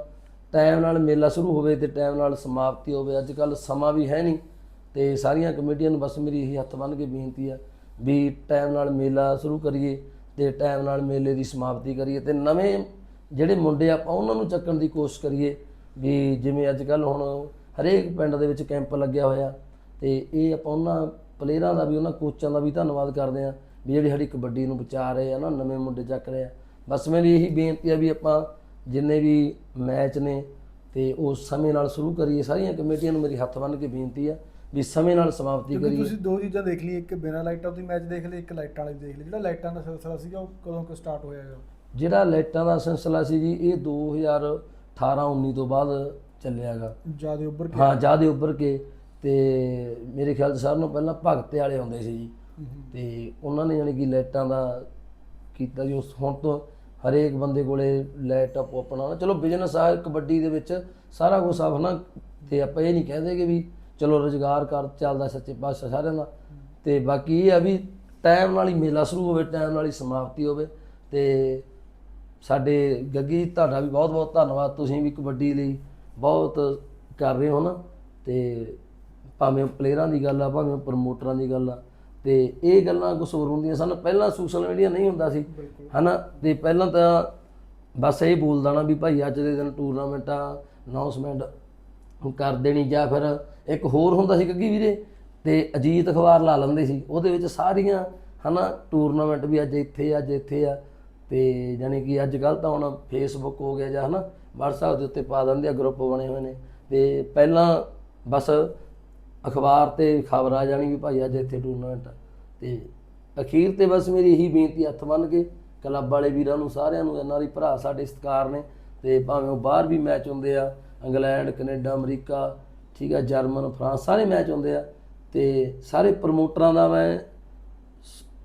ਟਾਈਮ ਨਾਲ ਮੇਲਾ ਸ਼ੁਰੂ ਹੋਵੇ ਤੇ ਟਾਈਮ ਨਾਲ ਸਮਾਪਤੀ ਹੋਵੇ। ਅੱਜ ਕੱਲ ਸਮਾਂ ਵੀ ਹੈ ਨਹੀਂ ਤੇ ਸਾਰੀਆਂ ਕਮੇਟੀਆਂ ਨੂੰ ਬਸ ਮੇਰੀ ਇਹੀ ਹੱਥ ਬੰਨ੍ਹ ਕੇ ਬੇਨਤੀ ਆ ਵੀ ਟਾਈਮ ਨਾਲ ਮੇਲਾ ਸ਼ੁਰੂ ਕਰੀਏ ਤੇ ਟਾਈਮ ਨਾਲ ਮੇਲੇ ਦੀ ਸਮਾਪਤੀ ਕਰੀਏ ਤੇ ਨਵੇਂ ਜਿਹੜੇ ਮੁੰਡੇ ਆਪਾਂ ਉਹਨਾਂ ਨੂੰ ਚੱਕਣ ਦੀ ਕੋਸ਼ਿਸ਼ ਕਰੀਏ ਵੀ ਜਿਵੇਂ ਅੱਜ ਕੱਲ ਹੁਣ ਹਰੇਕ ਪਿੰਡ ਦੇ ਵਿੱਚ ਕੈਂਪ ਲੱਗਿਆ ਹੋਇਆ ਤੇ ਇਹ ਆਪਾਂ ਉਹਨਾਂ ਪਲੇਅਰਾਂ ਦਾ ਵੀ ਉਹਨਾਂ ਕੋਚਾਂ ਦਾ ਵੀ ਧੰਨਵਾਦ ਕਰਦੇ ਆ ਵੀ ਜਿਹੜੀ ਸਾਡੀ ਕਬੱਡੀ ਨੂੰ ਬਚਾ ਰਹੇ ਆ ਨਾ ਨਵੇਂ ਮੁੰਡੇ ਚੱਕ ਰਹੇ ਆ। ਬਸ ਮੇਰੀ ਇਹੀ ਬੇਨਤੀ ਆ ਵੀ ਆਪਾਂ ਜਿੰਨੇ ਵੀ ਮੈਚ ਨੇ ਤੇ ਉਹ ਸਮੇਂ ਨਾਲ ਸ਼ੁਰੂ ਕਰੀਏ। ਸਾਰੀਆਂ ਕਮੇਟੀਆਂ ਨੂੰ ਮੇਰੀ ਹੱਥ ਬੰਨ੍ਹ ਕੇ ਬੇਨਤੀ ਆ ਵੀ ਸਮੇਂ ਨਾਲ ਸਮਾਪਤੀ ਕਰੀਏ। ਤੁਸੀਂ ਦੋ ਚੀਜ਼ਾਂ ਦੇਖ ਲਈ ਇੱਕ ਬਿਨਾਂ ਲਾਈਟਾਂ ਤੋਂ ਮੈਚ ਦੇਖ ਲਿਆ ਇੱਕ ਲਾਈਟਾਂ ਵਾਲੀ ਦੇਖ ਲਈ। ਜਿਹੜਾ ਲਾਈਟਾਂ ਦਾ ਸਿਲਸਿਲਾ ਸੀਗਾ ਉਹ ਕਦੋਂ ਕੁ ਸਟਾਰਟ ਹੋਇਆ ਹੈਗਾ? ਜਿਹੜਾ ਲਾਈਟਾਂ ਦਾ ਸਿਲਸਿਲਾ ਸੀ ਜੀ ਇਹ 2018 19 ਤੋਂ ਬਾਅਦ ਚੱਲਿਆਗਾ। ਜ਼ਿਆਦਾ ਉੱਭਰ ਕੇ? ਹਾਂ ਜਿਆਦੇ ਉੱਭਰ ਕੇ ਤੇ ਮੇਰੇ ਖਿਆਲ 'ਚ ਸਾਰਿਆਂ ਨੂੰ ਪਹਿਲਾਂ ਭਗਤੇ ਵਾਲੇ ਹੁੰਦੇ ਸੀ ਜੀ। ਤੇ ਉਹਨਾਂ ਨੇ ਜਾਣੀ ਕਿ ਲਾਈਟਾਂ ਦਾ ਕੀਤਾ ਜੀ ਉਸ ਹੁਣ ਤੋਂ ਹਰੇਕ ਬੰਦੇ ਕੋਲੇ ਲੈਪਟਾਪ ਆਪਣਾ ਨਾ। ਚਲੋ ਬਿਜ਼ਨਸ ਆ ਕਬੱਡੀ ਦੇ ਵਿੱਚ ਸਾਰਾ ਕੁਝ ਆ ਨਾ ਤੇ ਆਪਾਂ ਇਹ ਨਹੀਂ ਕਹਿੰਦੇ ਕਿ ਵੀ ਚਲੋ ਰੋਜ਼ਗਾਰ ਕਰ ਚੱਲਦਾ ਸੱਚੇ ਪਾਤਸ਼ਾਹ ਸਾਰਿਆਂ ਦਾ। ਤੇ ਬਾਕੀ ਇਹ ਆ ਵੀ ਟਾਈਮ ਨਾਲ ਹੀ ਮੇਲਾ ਸ਼ੁਰੂ ਹੋਵੇ ਟਾਈਮ ਨਾਲ ਹੀ ਸਮਾਪਤੀ ਹੋਵੇ। ਤੇ ਸਾਡੇ ਗੱਗੀ ਜੀ, ਤੁਹਾਡਾ ਵੀ ਬਹੁਤ ਬਹੁਤ ਧੰਨਵਾਦ। ਤੁਸੀਂ ਵੀ ਕਬੱਡੀ ਲਈ ਬਹੁਤ ਕਰ ਰਹੇ ਹੋ ਨਾ। ਤੇ ਭਾਵੇਂ ਪਲੇਅਰਾਂ ਦੀ ਗੱਲ ਆ ਭਾਵੇਂ ਪ੍ਰਮੋਟਰਾਂ ਦੀ ਗੱਲ ਆ ਤੇ ਇਹ ਗੱਲਾਂ ਹੋਰ ਹੁੰਦੀਆਂ ਸਨ। ਪਹਿਲਾਂ ਸੋਸ਼ਲ ਮੀਡੀਆ ਨਹੀਂ ਹੁੰਦਾ ਸੀ ਹਨਾ? ਤੇ ਪਹਿਲਾਂ ਤਾਂ ਬਸ ਇਹ ਬੋਲਦਾ ਨਾ ਵੀ ਭਾਈ ਅੱਜ ਦੇ ਦਿਨ ਟੂਰਨਾਮੈਂਟਾਂ ਅਨਾਉਂਸਮੈਂਟ ਕਰ ਦੇਣੀ ਜਾਂ ਫਿਰ ਇੱਕ ਹੋਰ ਹੁੰਦਾ ਸੀ ਗੱਗੀ ਵੀਰੇ ਤੇ ਅਜੀਤ ਅਖਬਾਰ ਲਾ ਲੈਂਦੇ ਸੀ। ਉਹਦੇ ਵਿੱਚ ਸਾਰੀਆਂ ਹਨਾ ਟੂਰਨਾਮੈਂਟ ਵੀ ਅੱਜ ਇੱਥੇ ਆ, ਅੱਜ ਇੱਥੇ ਆ। ਤੇ ਯਾਨੀ ਕਿ ਅੱਜ ਕੱਲ ਤਾਂ ਹੁਣ ਫੇਸਬੁੱਕ ਹੋ ਗਿਆ ਜਾਂ ਹਨਾ, WhatsApp ਦੇ ਉੱਤੇ ਪਾ ਦਿੰਦੇ ਆ ਗਰੁੱਪ ਬਣੇ ਹੋਏ ਨੇ। ਤੇ ਪਹਿਲਾਂ ਬਸ ਅਖਬਾਰ ਤੇ ਖਬਰ ਆ ਜਾਣੀ ਵੀ ਭਾਈ ਅੱਜ ਇੱਥੇ ਟੂਰਨਾਮੈਂਟ ਆ। ਤੇ ਅਖੀਰ ਤੇ ਬਸ ਮੇਰੀ ਇਹੀ ਬੇਨਤੀ ਹੱਥ ਬੰਨ ਕੇ ਕਲੱਬ ਵਾਲੇ ਵੀਰਾਂ ਨੂੰ, ਸਾਰਿਆਂ ਨੂੰ, ਇਹਨਾਂ ਦੀ ਭਰਾ ਸਾਡੇ ਸਤਿਕਾਰ ਨੇ। ਤੇ ਭਾਵੇਂ ਉਹ ਬਾਹਰ ਵੀ ਮੈਚ ਹੁੰਦੇ ਆ, ਇੰਗਲੈਂਡ, ਕੈਨੇਡਾ, ਅਮਰੀਕਾ, ਠੀਕ ਆ, ਜਰਮਨ, ਫਰਾਂਸ, ਸਾਰੇ ਮੈਚ ਹੁੰਦੇ ਆ। ਤੇ ਸਾਰੇ ਪ੍ਰਮੋਟਰਾਂ ਦਾ ਮੈਂ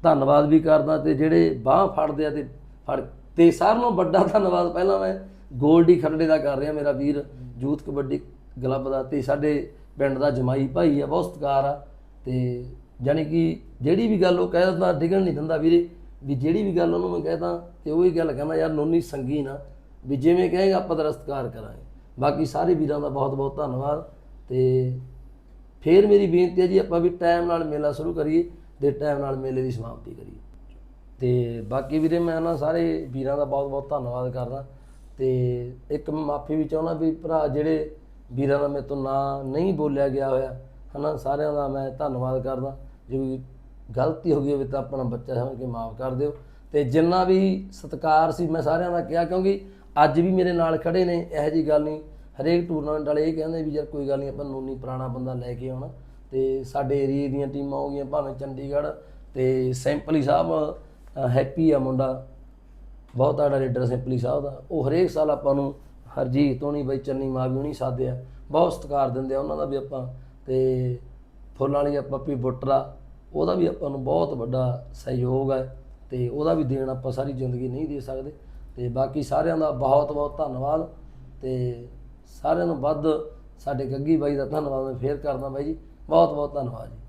ਧੰਨਵਾਦ ਵੀ ਕਰਦਾ ਤੇ ਜਿਹੜੇ ਬਾਹ ਫੜਦੇ ਆ ਤੇ ਫੜ ਤੇ ਸਾਰਿਆਂ ਨਾਲੋਂ ਵੱਡਾ ਧੰਨਵਾਦ ਪਹਿਲਾਂ ਮੈਂ ਗੋਲਡੀ ਖਰੜੇ ਦਾ ਕਰ ਰਿਹਾ, ਮੇਰਾ ਵੀਰ ਯੂਥ ਕਬੱਡੀ ਕਲੱਬ ਦਾ ਤੇ ਸਾਡੇ ਪਿੰਡ ਦਾ ਜਮਾਈ ਭਾਈ ਆ, ਬਹੁਤ ਸਤਿਕਾਰ ਆ ਤੇ ਜਾਨੀ ਕਿ ਜਿਹੜੀ ਵੀ ਗੱਲ ਉਹ ਕਹਿ ਦਿੰਦਾ, ਡਿਗਣ ਨਹੀਂ ਦਿੰਦਾ ਵੀਰੇ, ਵੀ ਜਿਹੜੀ ਵੀ ਗੱਲ ਉਹਨੂੰ ਮੈਂ ਕਹਿਦਾ ਤੇ ਉਹੀ ਗੱਲ ਕਹਿੰਦਾ, ਯਾਰ ਨੋਨੀ ਸੰਗੀ ਨਾ, ਵੀ ਜਿਵੇਂ ਕਹੇਗਾ ਆਪਾਂ ਤੇਰਾ ਸਤਿਕਾਰ ਕਰਾਂਗੇ। ਬਾਕੀ ਸਾਰੇ ਵੀਰਾਂ ਦਾ ਬਹੁਤ ਬਹੁਤ ਧੰਨਵਾਦ ਤੇ ਫੇਰ ਮੇਰੀ ਬੇਨਤੀ ਹੈ ਜੀ ਆਪਾਂ ਵੀ ਟਾਈਮ ਨਾਲ ਮੇਲਾ ਸ਼ੁਰੂ ਕਰੀਏ ਤੇ ਟਾਈਮ ਨਾਲ ਮੇਲੇ ਦੀ ਸਮਾਪਤੀ ਕਰੀਏ। ਤੇ ਬਾਕੀ ਵੀਰੇ ਮੈਂ ਨਾ ਸਾਰੇ ਵੀਰਾਂ ਦਾ ਬਹੁਤ ਬਹੁਤ ਧੰਨਵਾਦ ਕਰਦਾ ਤੇ ਇੱਕ ਮੈਂ ਮਾਫੀ ਵੀ ਚਾਹੁੰਦਾ ਵੀ ਭਰਾ ਜਿਹੜੇ ਵੀਰਾਂ ਦਾ ਮੇਰੇ ਤੋਂ ਨਾਂ ਨਹੀਂ ਬੋਲਿਆ ਗਿਆ ਹੋਇਆ, ਹਨਾ, ਸਾਰਿਆਂ ਦਾ ਮੈਂ ਧੰਨਵਾਦ ਕਰਦਾ। ਜੇ ਕੋਈ ਗਲਤੀ ਹੋ ਗਈ ਹੋਵੇ ਤਾਂ ਆਪਣਾ ਬੱਚਾ ਸਮਝ ਕੇ ਮਾਫ ਕਰ ਦਿਓ। ਤੇ ਜਿੰਨਾ ਵੀ ਸਤਿਕਾਰ ਸੀ ਮੈਂ ਸਾਰਿਆਂ ਦਾ ਕਿਹਾ, ਕਿਉਂਕਿ ਅੱਜ ਵੀ ਮੇਰੇ ਨਾਲ ਖੜੇ ਨੇ, ਇਹੋ ਜੀ ਗੱਲ ਨਹੀਂ। ਹਰੇਕ ਟੂਰਨਾਮੈਂਟ ਵਾਲੇ ਇਹ ਕਹਿੰਦੇ ਵੀ ਯਾਰ ਕੋਈ ਗੱਲ ਨਹੀਂ, ਆਪਾਂ ਨੂਨੀ ਪੁਰਾਣਾ ਬੰਦਾ ਲੈ ਕੇ ਆਉਣਾ। ਤੇ ਸਾਡੇ ਏਰੀਏ ਦੀਆਂ ਟੀਮਾਂ ਹੋ ਗਈਆਂ, ਭਾਵੇਂ ਚੰਡੀਗੜ੍ਹ ਤੇ ਸੈਂਪਲੀ ਸਾਹਿਬ ਹੈਪੀ ਆ ਮੁੰਡਾ। ਬਹੁਤ ਆੜਾ ਲੀਡਰ ਸਿੰਪਲੀ ਸਾਹਿਬ ਦਾ। ਉਹ ਹਰੇਕ ਸਾਲ ਆਪਾਂ ਨੂੰ ਹਰਜੀਤ ਹੋਣੀ, ਬਈ ਚੰਨੀ ਮਾਵੀ ਹੋਣੀ ਸਾਦੇ ਆ ਬਹੁਤ ਸਤਿਕਾਰ ਦਿੰਦੇ ਆ ਉਹਨਾਂ ਦਾ ਵੀ ਆਪਾਂ। ਤੇ ਫੁੱਲਾਂ ਵਾਲੀ ਆਪਾਂ ਵੀ ਬੁੱਟਰਾ। ਉਹਦਾ ਵੀ ਆਪਾਂ ਨੂੰ ਬਹੁਤ ਵੱਡਾ ਸਹਿਯੋਗ ਹੈ ਤੇ ਉਹਦਾ ਵੀ ਦੇਣ ਆਪਾਂ ਸਾਰੀ ਜ਼ਿੰਦਗੀ ਨਹੀਂ ਦੇ ਸਕਦੇ। ਤੇ ਬਾਕੀ ਸਾਰਿਆਂ ਦਾ ਬਹੁਤ ਬਹੁਤ ਧੰਨਵਾਦ। ਤੇ ਸਾਰਿਆਂ ਨੂੰ ਵੱਧ ਸਾਡੇ ਗੱਗੀ ਬਾਈ ਦਾ ਧੰਨਵਾਦ ਮੈਂ ਫੇਰ ਕਰਦਾ ਬਾਈ ਜੀ। ਬਹੁਤ ਬਹੁਤ ਧੰਨਵਾਦ ਜੀ।